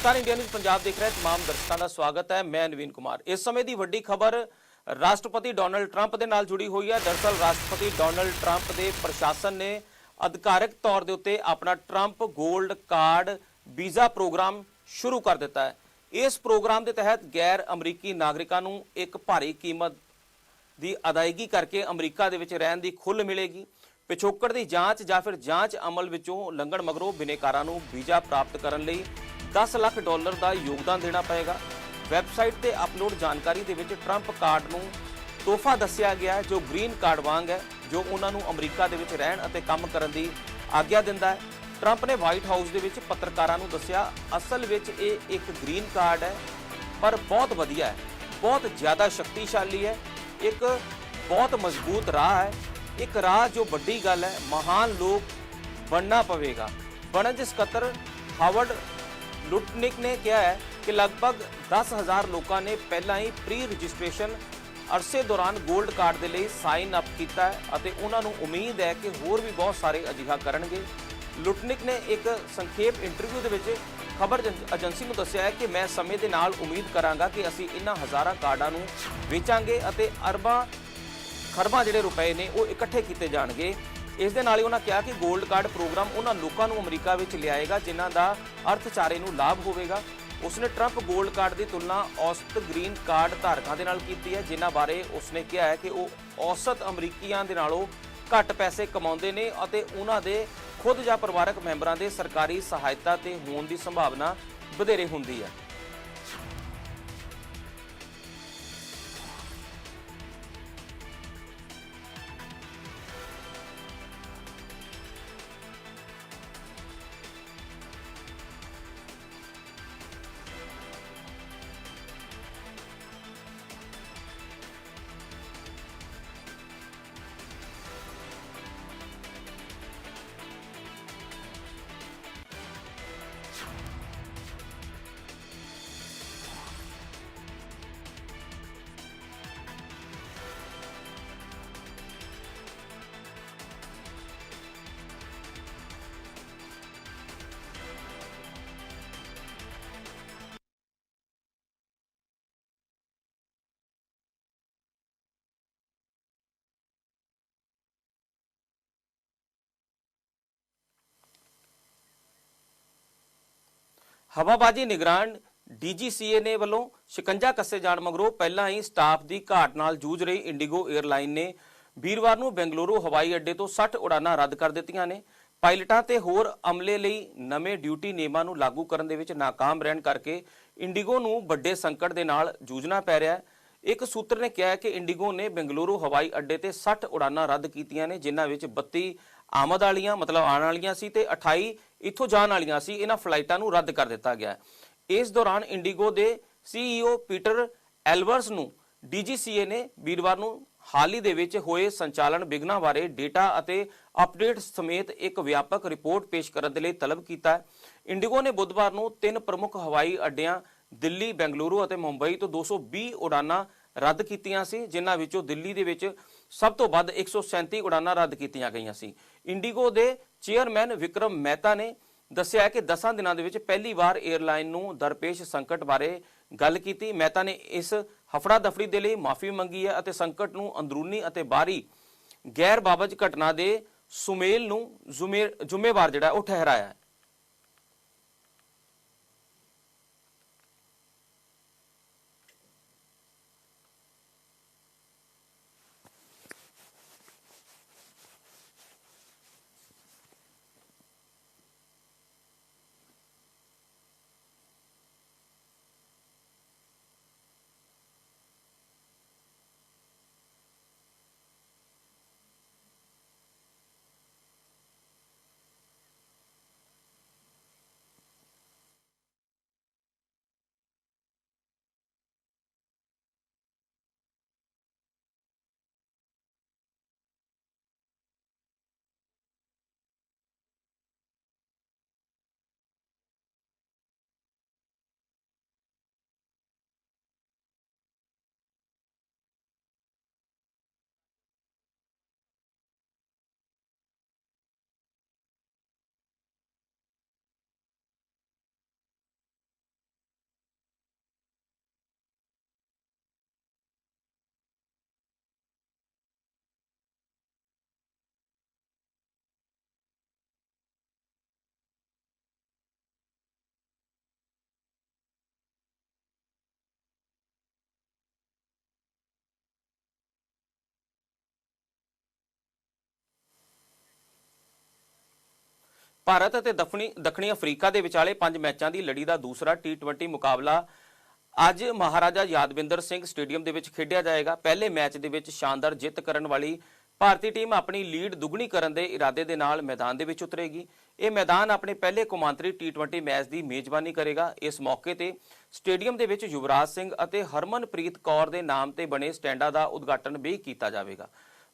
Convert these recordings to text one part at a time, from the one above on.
ਨਮਸਕਾਰ India news Punjab ਦੇਖ ਰਹੇ ਤਮਾਮ ਦਰਸ਼ਕਾਂ ਦਾ ਸਵਾਗਤ ਹੈ। ਮੈਂ ਨਵੀਨ ਕੁਮਾਰ। ਇਸ ਸਮੇਂ ਦੀ ਵੱਡੀ ਖਬਰ ਰਾਸ਼ਟਰਪਤੀ ਡੋਨਲਡ ਟਰੰਪ ਦੇ ਨਾਲ ਜੁੜੀ ਹੋਈ ਹੈ। ਦਰਸਲ ਰਾਸ਼ਟਰਪਤੀ ਡੋਨਲਡ ਟਰੰਪ ਦੇ ਪ੍ਰਸ਼ਾਸਨ ਨੇ ਅਧਿਕਾਰਕ ਤੌਰ ਦੇ ਉੱਤੇ ਆਪਣਾ ਟਰੰਪ 골ਡ ਕਾਰਡ ਵੀਜ਼ਾ ਪ੍ਰੋਗਰਾਮ ਸ਼ੁਰੂ ਕਰ ਦਿੱਤਾ ਹੈ। ਇਸ ਪ੍ਰੋਗਰਾਮ ਦੇ ਤਹਿਤ ਗੈਰ ਅਮਰੀਕੀ ਨਾਗਰਿਕਾਂ ਨੂੰ ਇੱਕ ਭਾਰੀ ਕੀਮਤ ਦੀ ਅਦਾਇਗੀ ਕਰਕੇ ਅਮਰੀਕਾ ਦੇ ਵਿੱਚ ਰਹਿਣ ਦੀ ਖੁੱਲ੍ਹ ਮਿਲੇਗੀ। ਪਿਛੋਕੜ ਦੀ ਜਾਂਚ ਜਾਂ ਫਿਰ ਜਾਂਚ ਅਮਲ ਵਿੱਚੋਂ ਲੰਘਣ ਮਗਰੋਂ ਬਿਨੇਕਾਰਾਂ ਨੂੰ ਵੀਜ਼ਾ ਪ੍ਰਾਪਤ ਕਰਨ ਲਈ 10 ਲੱਖ ਡਾਲਰ ਦਾ ਯੋਗਦਾਨ ਦੇਣਾ ਪਏਗਾ। ਵੈਬਸਾਈਟ ਤੇ ਅਪਲੋਡ ਜਾਣਕਾਰੀ ਦੇ ਵਿੱਚ ਟਰੰਪ ਕਾਰਡ ਨੂੰ ਤੋਹਫਾ ਦੱਸਿਆ ਗਿਆ ਹੈ, ਜੋ ਗ੍ਰੀਨ ਕਾਰਡ ਵਾਂਗ ਹੈ, ਜੋ ਉਹਨਾਂ ਨੂੰ ਅਮਰੀਕਾ ਦੇ ਵਿੱਚ ਰਹਿਣ ਅਤੇ ਕੰਮ ਕਰਨ ਦੀ ਆਗਿਆ ਦਿੰਦਾ ਹੈ। ਟਰੰਪ ਨੇ ਵਾਈਟ ਹਾਊਸ ਦੇ ਵਿੱਚ ਪੱਤਰਕਾਰਾਂ ਨੂੰ ਦੱਸਿਆ, ਅਸਲ ਵਿੱਚ ਇਹ ਇੱਕ ਗ੍ਰੀਨ ਕਾਰਡ ਹੈ, ਪਰ ਬਹੁਤ ਵਧੀਆ ਹੈ, ਬਹੁਤ ਜ਼ਿਆਦਾ ਸ਼ਕਤੀਸ਼ਾਲੀ ਹੈ, ਇੱਕ ਬਹੁਤ ਮਜ਼ਬੂਤ ਰਾਹ ਹੈ, ਇੱਕ ਰਾਹ ਜੋ ਵੱਡੀ ਗੱਲ ਹੈ, ਮਹਾਨ ਲੋਕ ਬਣਨਾ ਪਵੇਗਾ। ਵਣਜ ਸਕੱਤਰ ਹਾਵਰਡ ਲੁਟਨਿਕ ਨੇ ਕਿਹਾ ਹੈ ਕਿ ਲਗਭਗ 10000 ਲੋਕਾਂ ਨੇ ਪਹਿਲਾਂ ਹੀ ਪ੍ਰੀ ਰਜਿਸਟ੍ਰੇਸ਼ਨ ਅਰਸੇ ਦੌਰਾਨ 골ਡ ਕਾਰਡ ਦੇ ਲਈ ਸਾਈਨ ਅਪ ਕੀਤਾ ਹੈ ਅਤੇ ਉਹਨਾਂ ਨੂੰ ਉਮੀਦ ਹੈ ਕਿ ਹੋਰ ਵੀ ਬਹੁਤ ਸਾਰੇ ਅਜਿਹਾ ਕਰਨਗੇ। ਲੁਟਨਿਕ ਨੇ ਇੱਕ ਸੰਖੇਪ ਇੰਟਰਵਿਊ ਦੇ ਵਿੱਚ ਖਬਰ ਏਜੰਸੀ ਨੂੰ ਦੱਸਿਆ ਹੈ ਕਿ ਮੈਂ ਸਮੇਂ ਦੇ ਨਾਲ ਉਮੀਦ ਕਰਾਂਗਾ ਕਿ ਅਸੀਂ ਇਹਨਾਂ ਹਜ਼ਾਰਾਂ ਕਾਰਡਾਂ ਨੂੰ ਵੇਚਾਂਗੇ ਅਤੇ ਅਰਬਾਂ ਖਰਬਾਂ ਜਿਹੜੇ ਰੁਪਏ ਨੇ ਉਹ ਇਕੱਠੇ ਕੀਤੇ ਜਾਣਗੇ। ਇਸ ਦੇ ਨਾਲ ਹੀ ਉਹਨਾਂ ਕਿਹਾ ਕਿ 골ਡ ਕਾਰਡ ਪ੍ਰੋਗਰਾਮ ਉਹਨਾਂ ਲੋਕਾਂ ਨੂੰ ਅਮਰੀਕਾ ਵਿੱਚ ਲਿਆਏਗਾ, ਜਿਨ੍ਹਾਂ ਦਾ ਅਰਥਚਾਰੇ ਨੂੰ ਲਾਭ ਹੋਵੇਗਾ। ਉਸਨੇ ਟਰੰਪ 골ਡ ਕਾਰਡ ਦੀ ਤੁਲਨਾ ਔਸਤ ਗ੍ਰੀਨ ਕਾਰਡ ਧਾਰਕਾਂ ਦੇ ਨਾਲ ਕੀਤੀ ਹੈ, ਜਿਨ੍ਹਾਂ ਬਾਰੇ ਉਸਨੇ ਕਿਹਾ ਹੈ ਕਿ ਉਹ ਔਸਤ ਅਮਰੀਕੀਆਂ ਦੇ ਨਾਲੋਂ ਘੱਟ ਪੈਸੇ ਕਮਾਉਂਦੇ ਨੇ ਅਤੇ ਉਹਨਾਂ ਦੇ ਖੁਦ ਜਾਂ ਪਰਿਵਾਰਕ ਮੈਂਬਰਾਂ ਦੇ ਸਰਕਾਰੀ ਸਹਾਇਤਾ ਤੇ ਹੋਣ ਦੀ ਸੰਭਾਵਨਾ ਵਧੇਰੇ ਹੁੰਦੀ ਹੈ। ਹਵਾਬਾਜ਼ੀ ਨਿਗਰਾਨ ਡੀਜੀਸੀਏ ਨੇ ਵੱਲੋਂ ਸ਼ਿਕੰਜਾ ਕੱਸੇ ਜਾਣ ਮਗਰੋਂ ਪਹਿਲਾਂ ਹੀ ਸਟਾਫ ਦੀ ਘਾਟ ਨਾਲ ਜੂਝ ਰਹੀ ਇੰਡੀਗੋ 에ਅਰਲਾਈਨ ਨੇ ਵੀਰਵਾਰ ਨੂੰ ਬੈਂਗਲੁਰੂ ਹਵਾਈ ਅੱਡੇ ਤੋਂ 60 ਉਡਾਨਾਂ ਰੱਦ ਕਰ ਦਿੱਤੀਆਂ ਨੇ। ਪਾਇਲਟਾਂ ਤੇ ਹੋਰ ਅਮਲੇ ਲਈ ਨਵੇਂ ਡਿਊਟੀ ਨਿਯਮਾਂ ਨੂੰ ਲਾਗੂ ਕਰਨ ਦੇ ਵਿੱਚ ਨਾਕਾਮ ਰਹਿਣ ਕਰਕੇ ਇੰਡੀਗੋ ਨੂੰ ਵੱਡੇ ਸੰਕਟ ਦੇ ਨਾਲ ਜੂਝਣਾ ਪੈ ਰਿਹਾ ਹੈ। ਇੱਕ ਸੂਤਰ ਨੇ ਕਿਹਾ ਕਿ ਇੰਡੀਗੋ ਨੇ ਬੈਂਗਲੁਰੂ ਹਵਾਈ ਅੱਡੇ ਤੇ 60 ਉਡਾਨਾਂ ਰੱਦ ਕੀਤੀਆਂ ਨੇ, ਜਿਨ੍ਹਾਂ ਵਿੱਚ 32 ਆਮਦ ਵਾਲੀਆਂ, ਮਤਲਬ ਆਉਣ ਵਾਲੀਆਂ ਸੀ ਤੇ 28 ਇੱਥੋਂ ਜਾਣ ਵਾਲੀਆਂ ਸੀ, ਇਹਨਾਂ ਫਲਾਈਟਾਂ ਨੂੰ ਰੱਦ ਕਰ ਦਿੱਤਾ ਗਿਆ ਇਸ ਦੌਰਾਨ ਇੰਡੀਗੋ ਦੇ ਸੀਈਓ ਪੀਟਰ ਐਲਵਰਸ ਨੂੰ ਡੀਜੀਸੀਏ ਨੇ ਵੀਰਵਾਰ ਨੂੰ ਹਾਲ ਹੀ ਦੇ ਵਿੱਚ ਹੋਏ ਸੰਚਾਲਨ ਵਿਘਨਾਂ ਬਾਰੇ ਡੇਟਾ ਅਤੇ ਅਪਡੇਟ ਸਮੇਤ ਇੱਕ ਵਿਆਪਕ ਰਿਪੋਰਟ ਪੇਸ਼ ਕਰਨ ਦੇ ਲਈ ਤਲਬ ਕੀਤਾ ਹੈ। ਇੰਡੀਗੋ ਨੇ ਬੁੱਧਵਾਰ ਨੂੰ ਤਿੰਨ ਪ੍ਰਮੁੱਖ ਹਵਾਈ ਅੱਡਿਆਂ, ਦਿੱਲੀ, ਬੈਂਗਲੁਰੂ ਅਤੇ ਮੁੰਬਈ ਤੋਂ 220 ਉਡਾਨਾਂ ਰੱਦ ਕੀਤੀਆਂ ਸੀ, ਜਿਨ੍ਹਾਂ ਵਿੱਚੋਂ ਦਿੱਲੀ ਦੇ ਵਿੱਚ ਸਭ ਤੋਂ ਵੱਧ 137 ਉਡਾਨਾਂ ਰੱਦ ਕੀਤੀਆਂ ਗਈਆਂ ਸੀ। ਇੰਡੀਗੋ ਦੇ ਚੇਅਰਮੈਨ ਵਿਕਰਮ ਮਹਿਤਾ ਨੇ ਦੱਸਿਆ ਕਿ 10 ਦਿਨਾਂ ਦੇ ਵਿੱਚ ਪਹਿਲੀ ਵਾਰ 에ਅਰਲਾਈਨ ਨੂੰ ਦਰਪੇਸ਼ ਸੰਕਟ ਬਾਰੇ ਗੱਲ ਕੀਤੀ। ਮਹਿਤਾ ਨੇ ਇਸ ਹਫੜਾ ਦਫੜੀ ਦੇ ਲਈ ਮਾਫੀ ਮੰਗੀ ਹੈ ਅਤੇ ਸੰਕਟ ਨੂੰ ਅੰਦਰੂਨੀ ਅਤੇ ਬਾਹਰੀ ਗੈਰ ਬਾਬਜ ਘਟਨਾ ਦੇ ਸੁਮੇਲ ਨੂੰ ਜ਼ੁਮੇ- ਜ਼ਿੰਮੇਵਾਰ ਜਿਹੜਾ ਉਹ ਠਹਿਰਾਇਆ ਭਾਰਤ ਅਤੇ ਦਫਨੀ ਦੱਖਣੀ ਅਫਰੀਕਾ ਦੇ ਵਿਚਾਲੇ ਪੰਜ ਮੈਚਾਂ ਦੀ ਲੜੀ ਦਾ ਦੂਸਰਾ T20 ਮੁਕਾਬਲਾ ਅੱਜ ਮਹਾਰਾਜਾ ਯਾਦਵਿੰਦਰ ਸਿੰਘ ਸਟੇਡੀਅਮ ਦੇ ਵਿੱਚ ਖੇਡਿਆ ਜਾਏਗਾ। ਪਹਿਲੇ ਮੈਚ ਦੇ ਵਿੱਚ ਸ਼ਾਨਦਾਰ ਜਿੱਤ ਕਰਨ ਵਾਲੀ ਭਾਰਤੀ ਟੀਮ ਆਪਣੀ ਲੀਡ ਦੁੱਗਣੀ ਕਰਨ ਦੇ ਇਰਾਦੇ ਦੇ ਨਾਲ ਮੈਦਾਨ ਦੇ ਵਿੱਚ ਉਤਰੇਗੀ। ਇਹ ਮੈਦਾਨ ਆਪਣੇ ਪਹਿਲੇ ਕੌਮਾਂਤਰੀ T20 ਮੈਚ ਦੀ ਮੇਜ਼ਬਾਨੀ ਕਰੇਗਾ। ਇਸ ਮੌਕੇ ਤੇ ਸਟੇਡੀਅਮ ਦੇ ਵਿੱਚ ਯੁਵਰਾਜ ਸਿੰਘ ਅਤੇ ਹਰਮਨਪ੍ਰੀਤ ਕੌਰ ਦੇ ਨਾਮ ਤੇ ਬਣੇ ਸਟੈਂਡਾਂ ਦਾ ਉਦਘਾਟਨ ਵੀ ਕੀਤਾ ਜਾਵੇਗਾ।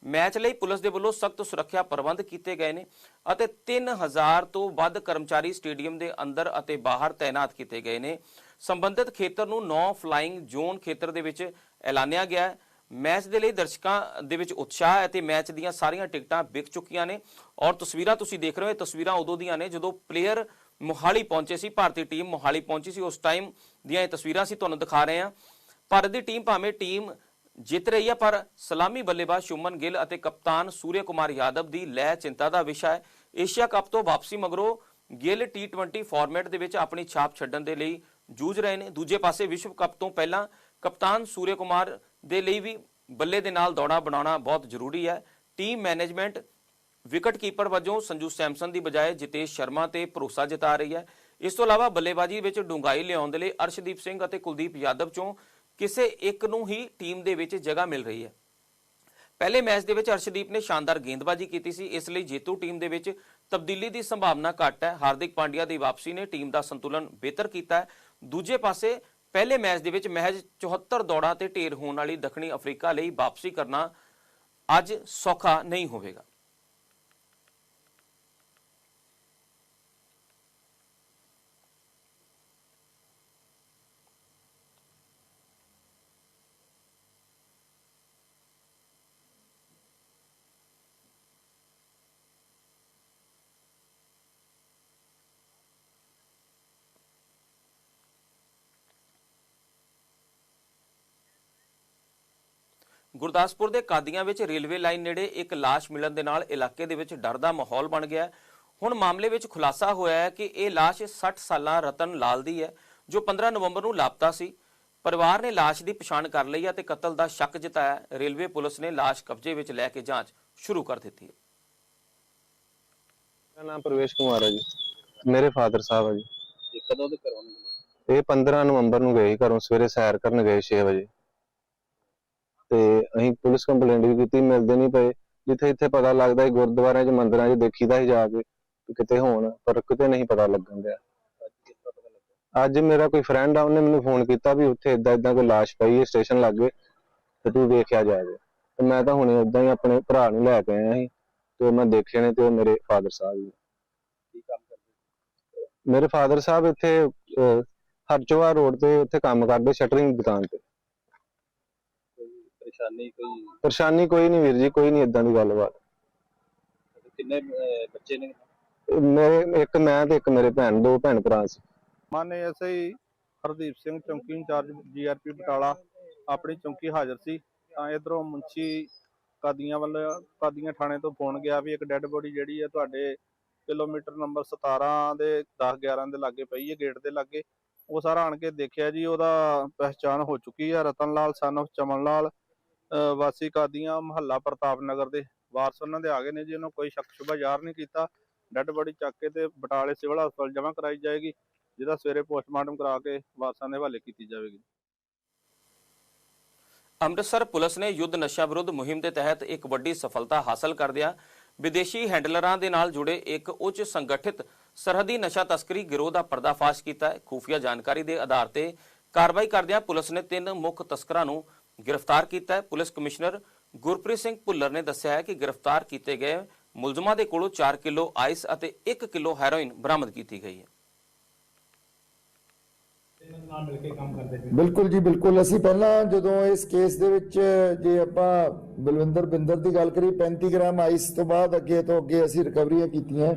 ਮੈਚ ਲਈ ਪੁਲਿਸ ਦੇ ਵੱਲੋਂ ਸਖਤ ਸੁਰੱਖਿਆ ਪ੍ਰਬੰਧ ਕੀਤੇ ਗਏ ਨੇ ਅਤੇ 3000 ਤੋਂ ਵੱਧ ਕਰਮਚਾਰੀ ਸਟੇਡੀਅਮ ਦੇ ਅੰਦਰ ਅਤੇ ਬਾਹਰ ਤਾਇਨਾਤ ਕੀਤੇ ਗਏ ਨੇ। ਸੰਬੰਧਿਤ ਖੇਤਰ ਨੂੰ 9 ਫਲਾਈਂਗ ਜ਼ੋਨ ਖੇਤਰ ਦੇ ਵਿੱਚ ਐਲਾਨਿਆ ਗਿਆ ਹੈ। ਮੈਚ ਦੇ ਲਈ ਦਰਸ਼ਕਾਂ ਦੇ ਵਿੱਚ ਉਤਸ਼ਾਹ ਹੈ ਤੇ ਮੈਚ ਦੀਆਂ ਸਾਰੀਆਂ ਟਿਕਟਾਂ ਵਿਕ ਚੁੱਕੀਆਂ ਨੇ ਔਰ ਤਸਵੀਰਾਂ ਤੁਸੀਂ ਦੇਖ ਰਹੇ ਹੋ, ਇਹ ਤਸਵੀਰਾਂ ਉਦੋਂ ਦੀਆਂ ਨੇ ਜਦੋਂ ਪਲੇਅਰ ਮੋਹਾਲੀ ਪਹੁੰਚੇ ਸੀ, ਭਾਰਤੀ ਟੀਮ ਮੋਹਾਲੀ ਪਹੁੰਚੀ ਸੀ। ਉਸ ਟਾਈਮ ਦੀਆਂ ਇਹ ਤਸਵੀਰਾਂ ਅਸੀਂ ਤੁਹਾਨੂੰ ਦਿਖਾ ਰਹੇ ਹਾਂ। ਭਾਰਤ ਦੀ ਟੀਮ ਭਾਵੇਂ ਟੀਮ ਜਿੱਤ ਰਹੀ ਹੈ ਪਰ ਸਲਾਮੀ ਬੱਲੇਬਾਜ਼ ਸ਼ੁਮਨ ਗਿੱਲ ਅਤੇ ਕਪਤਾਨ ਸੂਰਿਆ ਕੁਮਾਰ ਯਾਦਵ ਦੀ ਲੈ ਚਿੰਤਾ ਦਾ ਵਿਸ਼ਾ ਹੈ। ਏਸ਼ੀਆ ਕੱਪ ਤੋਂ ਵਾਪਸੀ ਮਗਰੋਂ ਗਿੱਲ T20 ਫਾਰਮੈਟ ਦੇ ਵਿੱਚ ਆਪਣੀ ਛਾਪ ਛੱਡਣ ਦੇ ਲਈ ਜੂਝ ਰਹੇ ਨੇ। ਦੂਜੇ ਪਾਸੇ ਵਿਸ਼ਵ ਕੱਪ ਤੋਂ ਪਹਿਲਾਂ ਕਪਤਾਨ ਸੂਰਿਆ ਕੁਮਾਰ ਦੇ ਲਈ ਵੀ ਬੱਲੇ ਦੇ ਨਾਲ ਦੌੜਾ ਬਣਾਉਣਾ ਬਹੁਤ ਜ਼ਰੂਰੀ ਹੈ। ਟੀਮ ਮੈਨੇਜਮੈਂਟ ਵਿਕਟ ਕੀਪਰ ਵਜੋਂ ਸੰਜੂ ਸੈਮਸਨ ਦੀ ਬਜਾਏ ਜਿਤੇਸ਼ ਸ਼ਰਮਾ ਤੇ ਭਰੋਸਾ ਜਤਾ ਰਹੀ ਹੈ। ਇਸ ਤੋਂ ਇਲਾਵਾ ਬੱਲੇਬਾਜ਼ੀ ਵਿੱਚ ਡੂੰਘਾਈ ਲਿਆਉਣ ਦੇ ਲਈ ਅਰਸ਼ਦੀਪ ਸਿੰਘ ਅਤੇ ਕੁਲਦੀਪ ਯਾਦਵ ਚੋਂ ਕਿਸੇ ਇੱਕ ਨੂੰ ਹੀ ਟੀਮ ਦੇ ਵਿੱਚ ਜਗ੍ਹਾ ਮਿਲ ਰਹੀ ਹੈ। ਪਹਿਲੇ ਮੈਚ ਦੇ ਵਿੱਚ ਅਰਸ਼ਦੀਪ ਨੇ ਸ਼ਾਨਦਾਰ ਗੇਂਦਬਾਜ਼ੀ ਕੀਤੀ ਸੀ, ਇਸ ਲਈ ਜੇਤੂ ਟੀਮ ਦੇ ਵਿੱਚ ਤਬਦੀਲੀ ਦੀ ਸੰਭਾਵਨਾ ਘੱਟ ਹੈ। ਹਾਰਦਿਕ ਪਾਂਡਿਆ ਦੀ ਵਾਪਸੀ ਨੇ ਟੀਮ ਦਾ ਸੰਤੁਲਨ ਬਿਹਤਰ ਕੀਤਾ ਹੈ। ਦੂਜੇ ਪਾਸੇ, ਪਹਿਲੇ ਮੈਚ ਦੇ ਵਿੱਚ ਮਹਿਜ 74 ਦੌੜਾਂ ਤੇ ਢੇਰ ਹੋਣ ਵਾਲੀ ਦੱਖਣੀ ਅਫਰੀਕਾ ਲਈ ਵਾਪਸੀ ਕਰਨਾ ਅੱਜ ਸੌਖਾ ਨਹੀਂ ਹੋਵੇਗਾ। ਗੁਰਦਾਸਪੁਰ ਦੇ ਕਾਦੀਆਂ ਵਿੱਚ ਰੇਲਵੇ ਲਾਈਨ ਨੇੜੇ ਇੱਕ ਲਾਸ਼ ਮਿਲਣ ਦੇ ਨਾਲ ਇਲਾਕੇ ਦੇ ਵਿੱਚ ਡਰ ਦਾ ਮਾਹੌਲ ਬਣ ਗਿਆ। ਹੁਣ ਮਾਮਲੇ ਵਿੱਚ ਖੁਲਾਸਾ ਹੋਇਆ ਹੈ ਕਿ ਇਹ ਲਾਸ਼ 60 ਸਾਲਾਂ ਰਤਨ ਲਾਲ ਦੀ ਹੈ ਜੋ 15 ਨਵੰਬਰ ਨੂੰ ਲਾਪਤਾ ਸੀ। ਪਰਿਵਾਰ ਨੇ ਲਾਸ਼ ਦੀ ਪਛਾਣ ਕਰ ਲਈ ਹੈ ਤੇ ਕਤਲ ਦਾ ਸ਼ੱਕ ਜਤਾਇਆ ਹੈ। ਰੇਲਵੇ ਪੁਲਿਸ ਨੇ ਲਾਸ਼ ਕਬਜ਼ੇ ਵਿੱਚ ਲੈ ਕੇ ਜਾਂਚ ਸ਼ੁਰੂ ਕਰ ਦਿੱਤੀ ਹੈ। ਮੇਰਾ ਨਾਮ ਪ੍ਰਵੇਸ਼ ਕੁਮਾਰ ਹੈ ਜੀ। ਮੇਰੇ ਫਾਦਰ ਸਾਹਿਬ ਹੈ ਜੀ। ਇਹ ਕਦੋਂ ਦੇ ਘਰੋਂ ਇਹ 15 ਨਵੰਬਰ ਨੂੰ ਗਏ ਘਰੋਂ ਸਵੇਰੇ ਸੈਰ ਕਰਨ ਗਏ 6 ਵਜੇ। ਤੇ ਅਸੀਂ ਪੁਲਿਸ ਕੰਪਲੇਂਟ ਵੀ ਕੀਤੀ, ਮਿਲਦੇ ਨਹੀਂ ਪਏ। ਜਿੱਥੇ ਇੱਥੇ ਪਤਾ ਲੱਗਦਾ ਹੈ ਗੁਰਦੁਆਰਿਆਂ 'ਚ, ਮੰਦਿਰਾਂ 'ਚ ਦੇਖੀਦਾ ਹੀ ਜਾ ਕੇ ਕਿ ਕਿਤੇ ਹੋਣ, ਪਰ ਕਿਤੇ ਨਹੀਂ ਪਤਾ ਲੱਗਣ ਡਿਆ ਅੱਜ ਮੇਰਾ ਕੋਈ ਫਰੈਂਡ ਆ, ਉਹਨੇ ਮੈਨੂੰ ਫੋਨ ਕੀਤਾ ਵੀ ਉੱਥੇ ਇਦਾਂ ਇਦਾਂ ਕੋਈ ਲਾਸ਼ ਪਈ ਹੈ ਸਟੇਸ਼ਨ ਲੱਗੇ, ਤੇ ਤੂੰ ਵੇਖਿਆ ਜਾਵੇ। ਤੇ ਮੈਂ ਤਾਂ ਹੁਣੇ ਉਦਾਂ ਹੀ ਆਪਣੇ ਭਰਾ ਨੂੰ ਲੈ ਕੇ ਆਇਆ ਸੀ, ਤੇ ਮੈਂ ਦੇਖੇ ਨੇ ਤੇ ਉਹ ਮੇਰੇ ਫਾਦਰ ਸਾਹਿਬ ਜੀ। ਕੀ ਕੰਮ ਕਰਦੇ ਮੇਰੇ ਫਾਦਰ ਸਾਹਿਬ ਇੱਥੇ ਹਰਚੋਆ ਰੋਡ ਤੇ ਉੱਥੇ ਕੰਮ ਕਰਦੇ ਸ਼ਟਰਿੰਗ ਦੁਕਾਨ ਤੇ। ਪਰੇਸ਼ਾਨੀ ਕੋਈ? ਪਰੇਸ਼ਾਨੀ ਕੋਈ ਨਹੀਂ ਵੀਰ ਜੀ ਕੋਈ ਨਹੀਂ ਇਦਾਂ ਦੀ ਗੱਲਬਾਤ। ਕਿੰਨੇ ਅਹ, ਬੱਚੇ ਨੇ? ਮੇਰੇ ਇੱਕ ਮੈਂ ਤੇ ਇੱਕ ਮੇਰੇ ਭੈਣ ਦੋ ਭੈਣ ਭਰਾ ਸੀ। ਮਾਨੇ ਐਸਆਈ ਹਰਦੀਪ ਸਿੰਘ ਚੌਂਕੀ ਇੰਚਾਰਜ ਜੀਆਰਪੀ ਬਟਾਲਾ ਆਪਣੀ ਚੌਂਕੀ ਹਾਜ਼ਰ ਸੀ। ਤਾਂ ਇਧਰੋਂ ਮੁੰਸ਼ੀ ਕਾਦੀਆਂ ਵੱਲ ਕਾਦੀਆਂ ਥਾਣੇ ਤੋਂ ਫੋਨ ਗਿਆ ਵੀ ਇੱਕ ਡੈੱਡ ਬੋਡੀ ਜਿਹੜੀ ਹੈ ਤੁਹਾਡੇ ਕਿਲੋਮੀਟਰ ਨੰਬਰ 17 ਦੇ 10 11 ਦੇ ਲਾਗੇ ਪਈ ਹੈ ਗੇਟ ਦੇ ਲਾਗੇ। ਉਹ ਸਾਰਾ ਆਣ ਕੇ ਦੇਖਿਆ ਜੀ ਉਹਦਾ ਪਹਿਚਾਣ ਹੋ ਚੁੱਕੀ ਹੈ ਰਤਨ ਲਾਲ ਸਨ of ਚਮਨ ਲਾਲ ਵਾਸੀ ਕਾਦੀਆਂ ਮਹੱਲਾ ਪ੍ਰਤਾਪ ਨਗਰ ਦੇ ਵਾਰਸ ਉਹਨਾਂ ਦੇ ਆ ਗਏ ਨੇ ਜੀ, ਉਹਨੂੰ ਕੋਈ ਸ਼ੱਕ ਸ਼ੁਬਾ ਜ਼ਾਹਰ ਨਹੀਂ ਕੀਤਾ। ਡੈੱਡ ਬੋਡੀ ਚੱਕ ਕੇ ਤੇ ਬਟਾਲੇ ਸਿਵਲ ਹਸਪਤਾਲ ਜਮ੍ਹਾਂ ਕਰਾਈ ਜਾਏਗੀ, ਜਿਹਦਾ ਸਵੇਰੇ ਪੋਸਟਮਾਰਟਮ ਕਰਾ ਕੇ ਵਾਰਸਾਂ ਦੇ ਹਵਾਲੇ ਕੀਤੀ ਜਾਵੇਗੀ। ਅੰਮ੍ਰਿਤਸਰ ਪੁਲਿਸ ਨੇ ਯੁੱਧ ਨਸ਼ਾ ਵਿਰੁੱਧ ਮੁਹਿੰਮ ਦੇ ਤਹਿਤ ਇੱਕ ਵੱਡੀ ਸਫਲਤਾ ਹਾਸਲ ਕਰਦਿਆਂ ਵਿਦੇਸ਼ੀ ਹੈਂਡਲਰਾਂ ਦੇ ਨਾਲ ਜੁੜੇ ਇੱਕ ਉੱਚ ਸੰਗਠਿਤ ਸਰਹੱਦੀ ਨਸ਼ਾ ਤਸਕਰੀ ਗਿਰੋਹ ਦਾ ਪਰਦਾਫਾਸ਼ ਕੀਤਾ। ਹੈ ਖੂਫੀਆ ਜਾਣਕਾਰੀ ਦੇ ਆਧਾਰ ਤੇ ਕਾਰਵਾਈ ਕਰਦਿਆਂ ਪੁਲਿਸ ਨੇ ਤਿੰਨ ਮੁੱਖ ਤਸਕਰਾਂ ਨੂੰ ਗ੍ਰਿਫਤਾਰ ਕੀਤਾ ਹੈ। ਪੁਲਿਸ ਕਮਿਸ਼ਨਰ ਗੁਰਪ੍ਰੀਤ ਸਿੰਘ ਭੁੱਲਰ ਨੇ ਦੱਸਿਆ ਹੈ ਕਿ ਗ੍ਰਿਫਤਾਰ ਕੀਤੇ ਗਏ ਮੁਲਜ਼ਮਾਂ ਦੇ ਕੋਲੋਂ 4 ਕਿਲੋ ਆਈਸ ਅਤੇ 1 ਕਿਲੋ ਹੈਰੋਇਨ ਬਰਾਮਦ ਕੀਤੀ ਗਈ ਹੈ। ਬਿਲਕੁਲ ਜੀ, ਬਿਲਕੁਲ। ਅਸੀਂ ਪਹਿਲਾਂ ਜਦੋਂ ਇਸ ਕੇਸ ਦੇ ਵਿੱਚ ਜੇ ਆਪਾਂ ਬਲਵਿੰਦਰ ਬਿੰਦਰ ਦੀ ਗੱਲ ਕਰੀ 35 ਗ੍ਰਾਮ ਆਈਸ ਤੋਂ ਬਾਅਦ ਅੱਗੇ ਤੋਂ ਅੱਗੇ ਅਸੀਂ ਰਿਕਵਰੀਆਂ ਕੀਤੀਆਂ।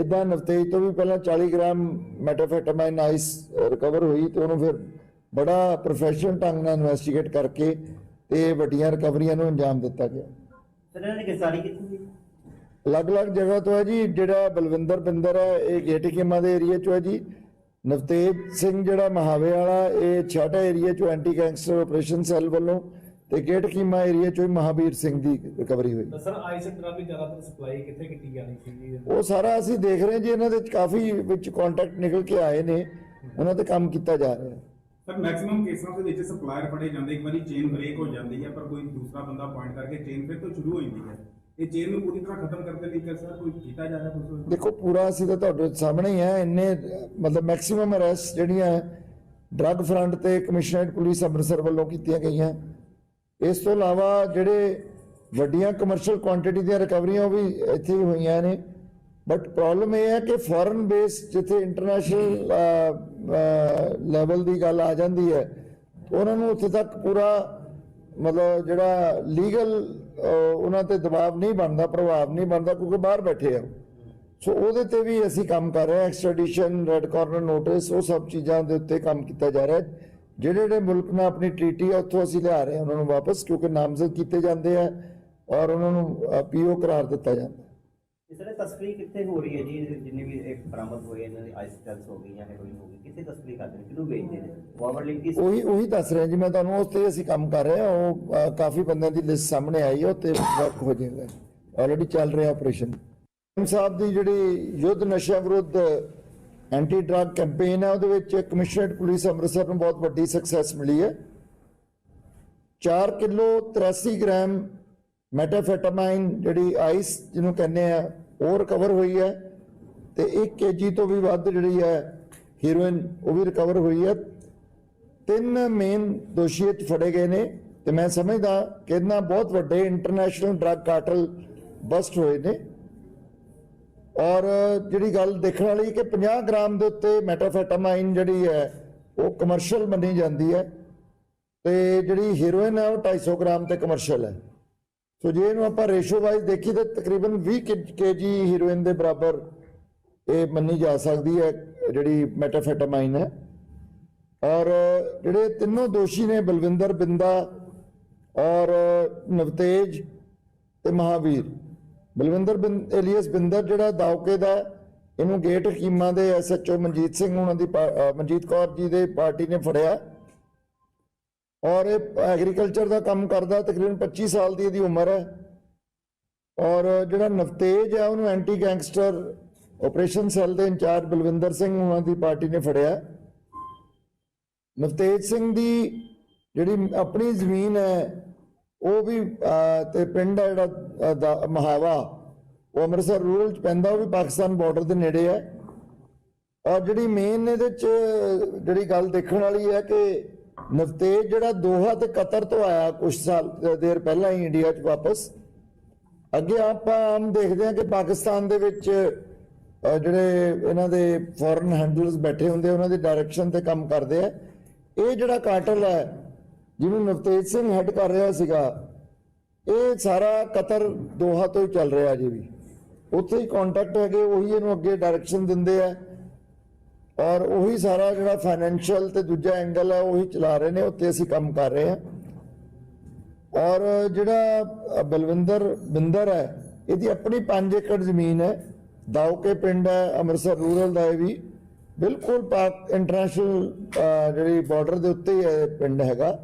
ਇਦਾਂ ਨਵਤੇਜ ਤੋਂ ਵੀ ਪਹਿਲਾਂ 40 ਗ੍ਰਾਮ ਮੈਟਾਫੈਟਾਮਾਈਨ ਆਈਸ ਰਿਕਵਰ ਹੋਈ ਤੇ ਉਹਨੂੰ ਫਿਰ ਬੜਾ ਪ੍ਰੋਫੈਸ਼ਨਲ ਢੰਗ ਨਾਲ ਇਨਵੈਸਟੀਗੇਟ ਕਰਕੇ ਤੇ ਵੱਡੀਆਂ ਰਿਕਵਰੀਆਂ ਨੂੰ ਅੰਜਾਮ ਦਿੱਤਾ ਗਿਆ। ਸਰ ਇਹਨਾਂ ਦੀ ਗ੍ਰਿਫਤਾਰੀ ਕਿੱਥੋਂ ਦੀ ਅਲੱਗ-ਅਲੱਗ ਜਗ੍ਹਾ ਤੋਂ ਹੈ ਜੀ ਜਿਹੜਾ ਬਲਵਿੰਦਰ ਬਿੰਦਰ ਹੈ ਇਹ ਗੇਟਕੀਮਾ ਦੇ ਏਰੀਆ ਚੋਂ ਹੈ ਜੀ। ਨਵਤੇਜ ਸਿੰਘ ਜਿਹੜਾ ਮਹਾਵੇ ਵਾਲਾ ਇਹ ਛਾਟਾ ਏਰੀਆ ਚੋਂ ਐਂਟੀ ਗੈਂਗਸਟਰ ਆਪਰੇਸ਼ਨ ਸੈੱਲ ਵੱਲੋਂ ਤੇ ਗੇਟ ਕੀਮਾ ਏਰੀਆ ਚੋਂ ਮਹਾਵੀਰ ਸਿੰਘ ਦੀ ਰਿਕਵਰੀ ਹੋਈ। ਸਰ ਆਈਸ ਡਰੱਗ ਜ਼ਿਆਦਾਤਰ ਸਪਲਾਈ ਕਿੱਥੇ ਕੀਤੀ ਜਾਣੀ ਸੀ ਜੀ? ਉਹ ਸਾਰਾ ਅਸੀਂ ਦੇਖ ਰਹੇ ਹਾਂ ਜੀ ਇਹਨਾਂ ਦੇ ਕਾਫੀ ਵਿੱਚ ਕੰਟੈਕਟ ਨਿਕਲ ਕੇ ਆਏ ਨੇ ਉਹਨਾਂ ਤੇ ਕੰਮ ਕੀਤਾ ਜਾ ਰਿਹਾ ਹੈ। ਸਰ ਮੈਕਸਿਮਮ ਕੇਸਾਂ ਦੇ ਵਿੱਚ ਸਪਲਾਇਰ ਫੜੇ ਜਾਂਦੇ, ਇੱਕ ਵਾਰੀ ਚੇਨ ਬ੍ਰੇਕ ਹੋ ਜਾਂਦੀ ਹੈ, ਪਰ ਕੋਈ ਦੂਸਰਾ ਬੰਦਾ ਪੁਆਇੰਟ ਕਰਕੇ ਚੇਨ ਫਿਰ ਤੋਂ ਸ਼ੁਰੂ ਹੋ ਜਾਂਦੀ ਹੈ। ਇਹ ਚੇਨ ਨੂੰ ਪੂਰੀ ਤਰ੍ਹਾਂ ਖਤਮ ਕਰਨ ਲਈ ਕਿ ਸਰ ਕੋਈ ਕੀਤਾ ਜਾ ਰਿਹਾ ਕੁਝ ਦੇਖੋ, ਪੂਰਾ ਅਸੀਂ ਤਾਂ ਤੁਹਾਡੇ ਸਾਹਮਣੇ ਹੀ ਹੈ, ਇੰਨੇ, ਮਤਲਬ ਮੈਕਸਿਮਮ ਅਰੈਸਟ ਜਿਹੜੀਆਂ ਡਰੱਗ ਫਰੰਟ ਤੇ ਕਮਿਸ਼ਨਰੇਟ ਪੁਲਿਸ ਅੰਮ੍ਰਿਤਸਰ ਵੱਲੋਂ ਕੀਤੀਆਂ ਗਈਆਂ। ਇਸ ਤੋਂ ਇਲਾਵਾ ਜਿਹੜੇ ਵੱਡੀਆਂ ਕਮਰਸ਼ੀਅਲ ਕੁਆਂਟੀਟੀ ਦੀਆਂ ਰਿਕਵਰੀਆਂ ਉਹ ਵੀ ਇੱਥੇ ਹੀ ਹੋਈਆਂ ਨੇ। ਬਟ ਪ੍ਰੋਬਲਮ ਇਹ ਹੈ ਕਿ ਫੋਰਨ ਬੇਸ ਜਿੱਥੇ ਇੰਟਰਨੈਸ਼ਨਲ ਲੈਵਲ ਦੀ ਗੱਲ ਆ ਜਾਂਦੀ ਹੈ, ਉਹਨਾਂ ਨੂੰ ਉੱਥੇ ਤੱਕ ਪੂਰਾ ਮਤਲਬ ਜਿਹੜਾ ਲੀਗਲ ਉਹਨਾਂ ਤੇ ਦਬਾਅ ਨਹੀਂ ਬਣਦਾ, ਪ੍ਰਭਾਵ ਨਹੀਂ ਬਣਦਾ ਕਿਉਂਕਿ ਬਾਹਰ ਬੈਠੇ ਆ ਉਹ। ਸੋ ਉਹਦੇ ਤੇ ਵੀ ਅਸੀਂ ਕੰਮ ਕਰ ਰਹੇ ਹਾਂ ਐਕਸਟ੍ਰੈਡੀਸ਼ਨ ਰੈੱਡ ਕਾਰਨਰ ਨੋਟਿਸ ਉਹ ਸਭ ਚੀਜ਼ਾਂ ਦੇ ਉੱਤੇ ਕੰਮ ਕੀਤਾ ਜਾ ਰਿਹਾ ਹੈ ਜਿਹੜੇ ਜਿਹੜੇ ਮੁਲਕ ਨਾਲ ਆਪਣੀ ਟ੍ਰੀਟੀ ਹੈ ਉੱਥੋਂ ਅਸੀਂ ਲਿਆ ਰਹੇ ਹਾਂ, ਉਹਨਾਂ ਨੂੰ ਵਾਪਸ ਕਿਉਂਕਿ ਨਾਮਜ਼ਦ ਕੀਤੇ ਜਾਂਦੇ ਆ ਔਰ ਉਹਨਾਂ ਨੂੰ ਪੀਓ ਕਰਾਰ ਦਿੱਤਾ ਜਾਂਦਾ ਇਸ ਤਸਕਰੀ ਕਿੱਥੇ ਹੋ ਰਹੀ ਹੈ ਜੀ? ਜਿੰਨੇ ਵੀ ਇੱਕ ਬਰਾਮਦ ਹੋਏ ਇਹਨਾਂ ਦੀ ਆਈਸ ਹੋ ਗਈ ਜਾਂ ਹੈਰੋਇਨ ਹੋ ਗਈ ਕਿੱਥੇ ਤਸਕਰੀ ਕਰਦੇ ਨੇ? ਕਿਹਨੂੰ ਵੇਚਦੇ ਨੇ? ਗਵਰਨਮੈਂਟ ਲਿੰਕ ਕਿਸ ਉਹੀ ਉਹੀ ਦੱਸ ਰਿਹਾ ਜੀ ਮੈਂ ਤੁਹਾਨੂੰ ਉਸ ਤੇ ਅਸੀਂ ਕੰਮ ਕਰ ਰਹੇ ਹਾਂ। ਉਹ ਅ, ਕਾਫੀ ਬੰਦਿਆਂ ਦੀ ਲਿਸਟ ਸਾਹਮਣੇ ਆਈ ਹੈ ਉਹ ਤੇ ਵਰਕ ਹੋ ਜਾਏਗਾ ਆਲਰੇਡੀ ਚੱਲ ਰਿਹਾ ਆਪਰੇਸ਼ਨ ਸਾਹਿਬ ਦੀ ਜਿਹੜੀ ਯੁੱਧ ਨਸ਼ਾ ਵਿਰੁੱਧ ਐਂਟੀ ਡਰੱਗ ਕੈਂਪੇਨ ਹੈ ਉਹਦੇ ਵਿੱਚ ਕਮਿਸ਼ਨਰੇਟ ਪੁਲਿਸ ਅੰਮ੍ਰਿਤਸਰ ਨੂੰ ਬਹੁਤ ਵੱਡੀ ਸਕਸੈਸ ਮਿਲੀ ਹੈ। 4 ਕਿਲੋ 83 ਗ੍ਰਾਮ ਮੈਟਾਫੈਟਾਮਾਈਨ ਜਿਹੜੀ ਆਈਸ ਜਿਹਨੂੰ ਕਹਿੰਦੇ ਆ ਉਹ ਰਿਕਵਰ ਹੋਈ ਹੈ ਤੇ 1 ਕੇਜੀ ਤੋਂ ਵੀ ਵੱਧ ਜਿਹੜੀ ਹੈ ਹੀਰੋਇਨ ਉਹ ਵੀ ਰਿਕਵਰ ਹੋਈ ਹੈ। ਤਿੰਨ ਮੇਨ ਦੋਸ਼ੀ 'ਚ ਫੜੇ ਗਏ ਨੇ ਤੇ ਮੈਂ ਸਮਝਦਾ ਕਿ ਇਹਨਾਂ ਬਹੁਤ ਵੱਡੇ ਇੰਟਰਨੈਸ਼ਨਲ ਡਰੱਗ ਕਾਰਟਲ ਬਸਟ ਹੋਏ ਨੇ। ਔਰ ਜਿਹੜੀ ਗੱਲ ਦੇਖਣ ਵਾਲੀ ਕਿ 50 ਗ੍ਰਾਮ ਦੇ ਉੱਤੇ ਮੈਟਾਫੈਟਾਮਾਈਨ ਜਿਹੜੀ ਹੈ ਉਹ ਕਮਰਸ਼ੀਅਲ ਮੰਨੀ ਜਾਂਦੀ ਹੈ ਤੇ ਜਿਹੜੀ ਹੀਰੋਇਨ ਹੈ ਉਹ 250 ਗ੍ਰਾਮ ਤੇ ਕਮਰਸ਼ੀਅਲ ਹੈ। ਸੋ ਜੇ ਇਹਨੂੰ ਆਪਾਂ ਰੇਸ਼ੋ ਵਾਈਜ਼ ਦੇਖੀ ਤਾਂ ਤਕਰੀਬਨ 20 ਕੇਜੀ ਹੀਰੋਇਨ ਦੇ ਬਰਾਬਰ ਇਹ ਮੰਨੀ ਜਾ ਸਕਦੀ ਹੈ, ਜਿਹੜੀ ਮੈਟਾਫੈਟਾਮਾਈਨ ਹੈ। ਔਰ ਜਿਹੜੇ ਤਿੰਨੋਂ ਦੋਸ਼ੀ ਨੇ, ਬਲਵਿੰਦਰ ਬਿੰਦਾ ਔਰ ਨਵਤੇਜ ਤੇ ਮਹਾਵੀਰ। ਬਲਵਿੰਦਰ ਬਿੰਦ ਏਲੀਅਸ ਬਿੰਦਰ ਜਿਹੜਾ ਦਾਉਕੇ ਦਾ, ਇਹਨੂੰ ਗੇਟ ਹਕੀਮਾਂ ਦੇ ਐਸਐਚਓ ਮਨਜੀਤ ਸਿੰਘ ਉਹਨਾਂ ਦੀ ਪਾ- ਮਨਜੀਤ ਕੌਰ ਜੀ ਦੇ ਪਾਰਟੀ ਨੇ ਫੜਿਆ। ਔਰ ਇਹ ਐਗਰੀਕਲਚਰ ਦਾ ਕੰਮ ਕਰਦਾ ਤਕਰੀਬਨ 25 ਸਾਲ ਦੀ ਇਹਦੀ ਉਮਰ ਹੈ। ਔਰ ਜਿਹੜਾ ਨਵਤੇਜ ਹੈ ਉਹਨੂੰ ਐਂਟੀ ਗੈਂਗਸਟਰ ਆਪਰੇਸ਼ਨ ਸੈੱਲ ਦੇ ਇੰਚਾਰਜ ਬਲਵਿੰਦਰ ਸਿੰਘ ਉਹਨਾਂ ਦੀ ਪਾਰਟੀ ਨੇ ਫੜਿਆ। ਨਵਤੇਜ ਸਿੰਘ ਦੀ ਜਿਹੜੀ ਆਪਣੀ ਜ਼ਮੀਨ ਹੈ ਉਹ ਵੀ ਅਹ, ਤੇ ਪਿੰਡ ਹੈ ਜਿਹੜਾ ਦਾ- ਮਹਾਵਾ ਉਹ ਅੰਮ੍ਰਿਤਸਰ ਰੂਰਲ ਚ ਪੈਂਦਾ ਉਹ ਵੀ ਪਾਕਿਸਤਾਨ ਬਾਰਡਰ ਦੇ ਨੇੜੇ ਹੈ। ਔਰ ਜਿਹੜੀ ਮੇਨ ਇਹਦੇ ਚ ਜਿਹੜੀ ਗੱਲ ਦੇਖਣ ਵਾਲੀ ਹੈ ਕਿ ਨਵਤੇਜ ਜਿਹੜਾ ਦੋਹਾ ਤੇ ਕਤਰ ਤੋਂ ਆਇਆ ਕੁਝ ਸਾਲ ਦੇਰ ਪਹਿਲਾਂ ਹੀ ਇੰਡੀਆ ਚ ਵਾਪਸ। ਅੱਗੇ ਆਪਾਂ ਆਮ ਦੇਖਦੇ ਹਾਂ ਕਿ ਪਾਕਿਸਤਾਨ ਦੇ ਵਿੱਚ ਜਿਹੜੇ ਇਹਨਾਂ ਦੇ ਫੋਰਨ ਹੈਂਡਲਰਸ ਬੈਠੇ ਹੁੰਦੇ ਉਹਨਾਂ ਦੀ ਡਾਇਰੈਕਸ਼ਨ ਤੇ ਕੰਮ ਕਰਦੇ ਆ। ਇਹ ਜਿਹੜਾ ਕਾਰਟਲ ਹੈ, ਜਿਹਨੂੰ ਨਵਤੇਜ ਸਿੰਘ ਹੈਡ ਕਰ ਰਿਹਾ ਸੀਗਾ, ਇਹ ਸਾਰਾ ਕਤਰ ਦੋਹਾ ਤੋਂ ਹੀ ਚੱਲ ਰਿਹਾ ਜੀ ਵੀ। ਉੱਥੇ ਹੀ ਕੰਟੈਕਟ ਹੈਗੇ, ਉਹੀ ਇਹਨੂੰ ਅੱਗੇ ਡਾਇਰੈਕਸ਼ਨ ਦਿੰਦੇ ਆ। ਔਰ ਉਹੀ ਸਾਰਾ ਜਿਹੜਾ ਫਾਈਨੈਂਸ਼ੀਅਲ ਤੇ ਦੂਜਾ ਐਂਗਲ ਹੈ ਉਹੀ ਚਲਾ ਰਹੇ ਨੇ ਉੱਤੇ ਅਸੀਂ ਕੰਮ ਕਰ ਰਹੇ ਹਾਂ। ਔਰ ਜਿਹੜਾ ਬਲਵਿੰਦਰ, ਬਿੰਦਰ ਹੈ, ਇਹਦੀ ਆਪਣੀ 5 ਏਕੜ ਜ਼ਮੀਨ ਹੈ। ਦਾਉਕੇ ਪਿੰਡ ਹੈ, ਅੰਮ੍ਰਿਤਸਰ ਰੂਰਲ ਦਾ ਇਹ ਵੀ। ਬਿਲਕੁਲ ਪਾਕ ਇੰਟਰਨੈਸ਼ਨਲ ਜਿਹੜੀ ਬਾਰਡਰ ਦੇ ਉੱਤੇ ਹੀ ਇਹ ਪਿੰਡ ਹੈਗਾ।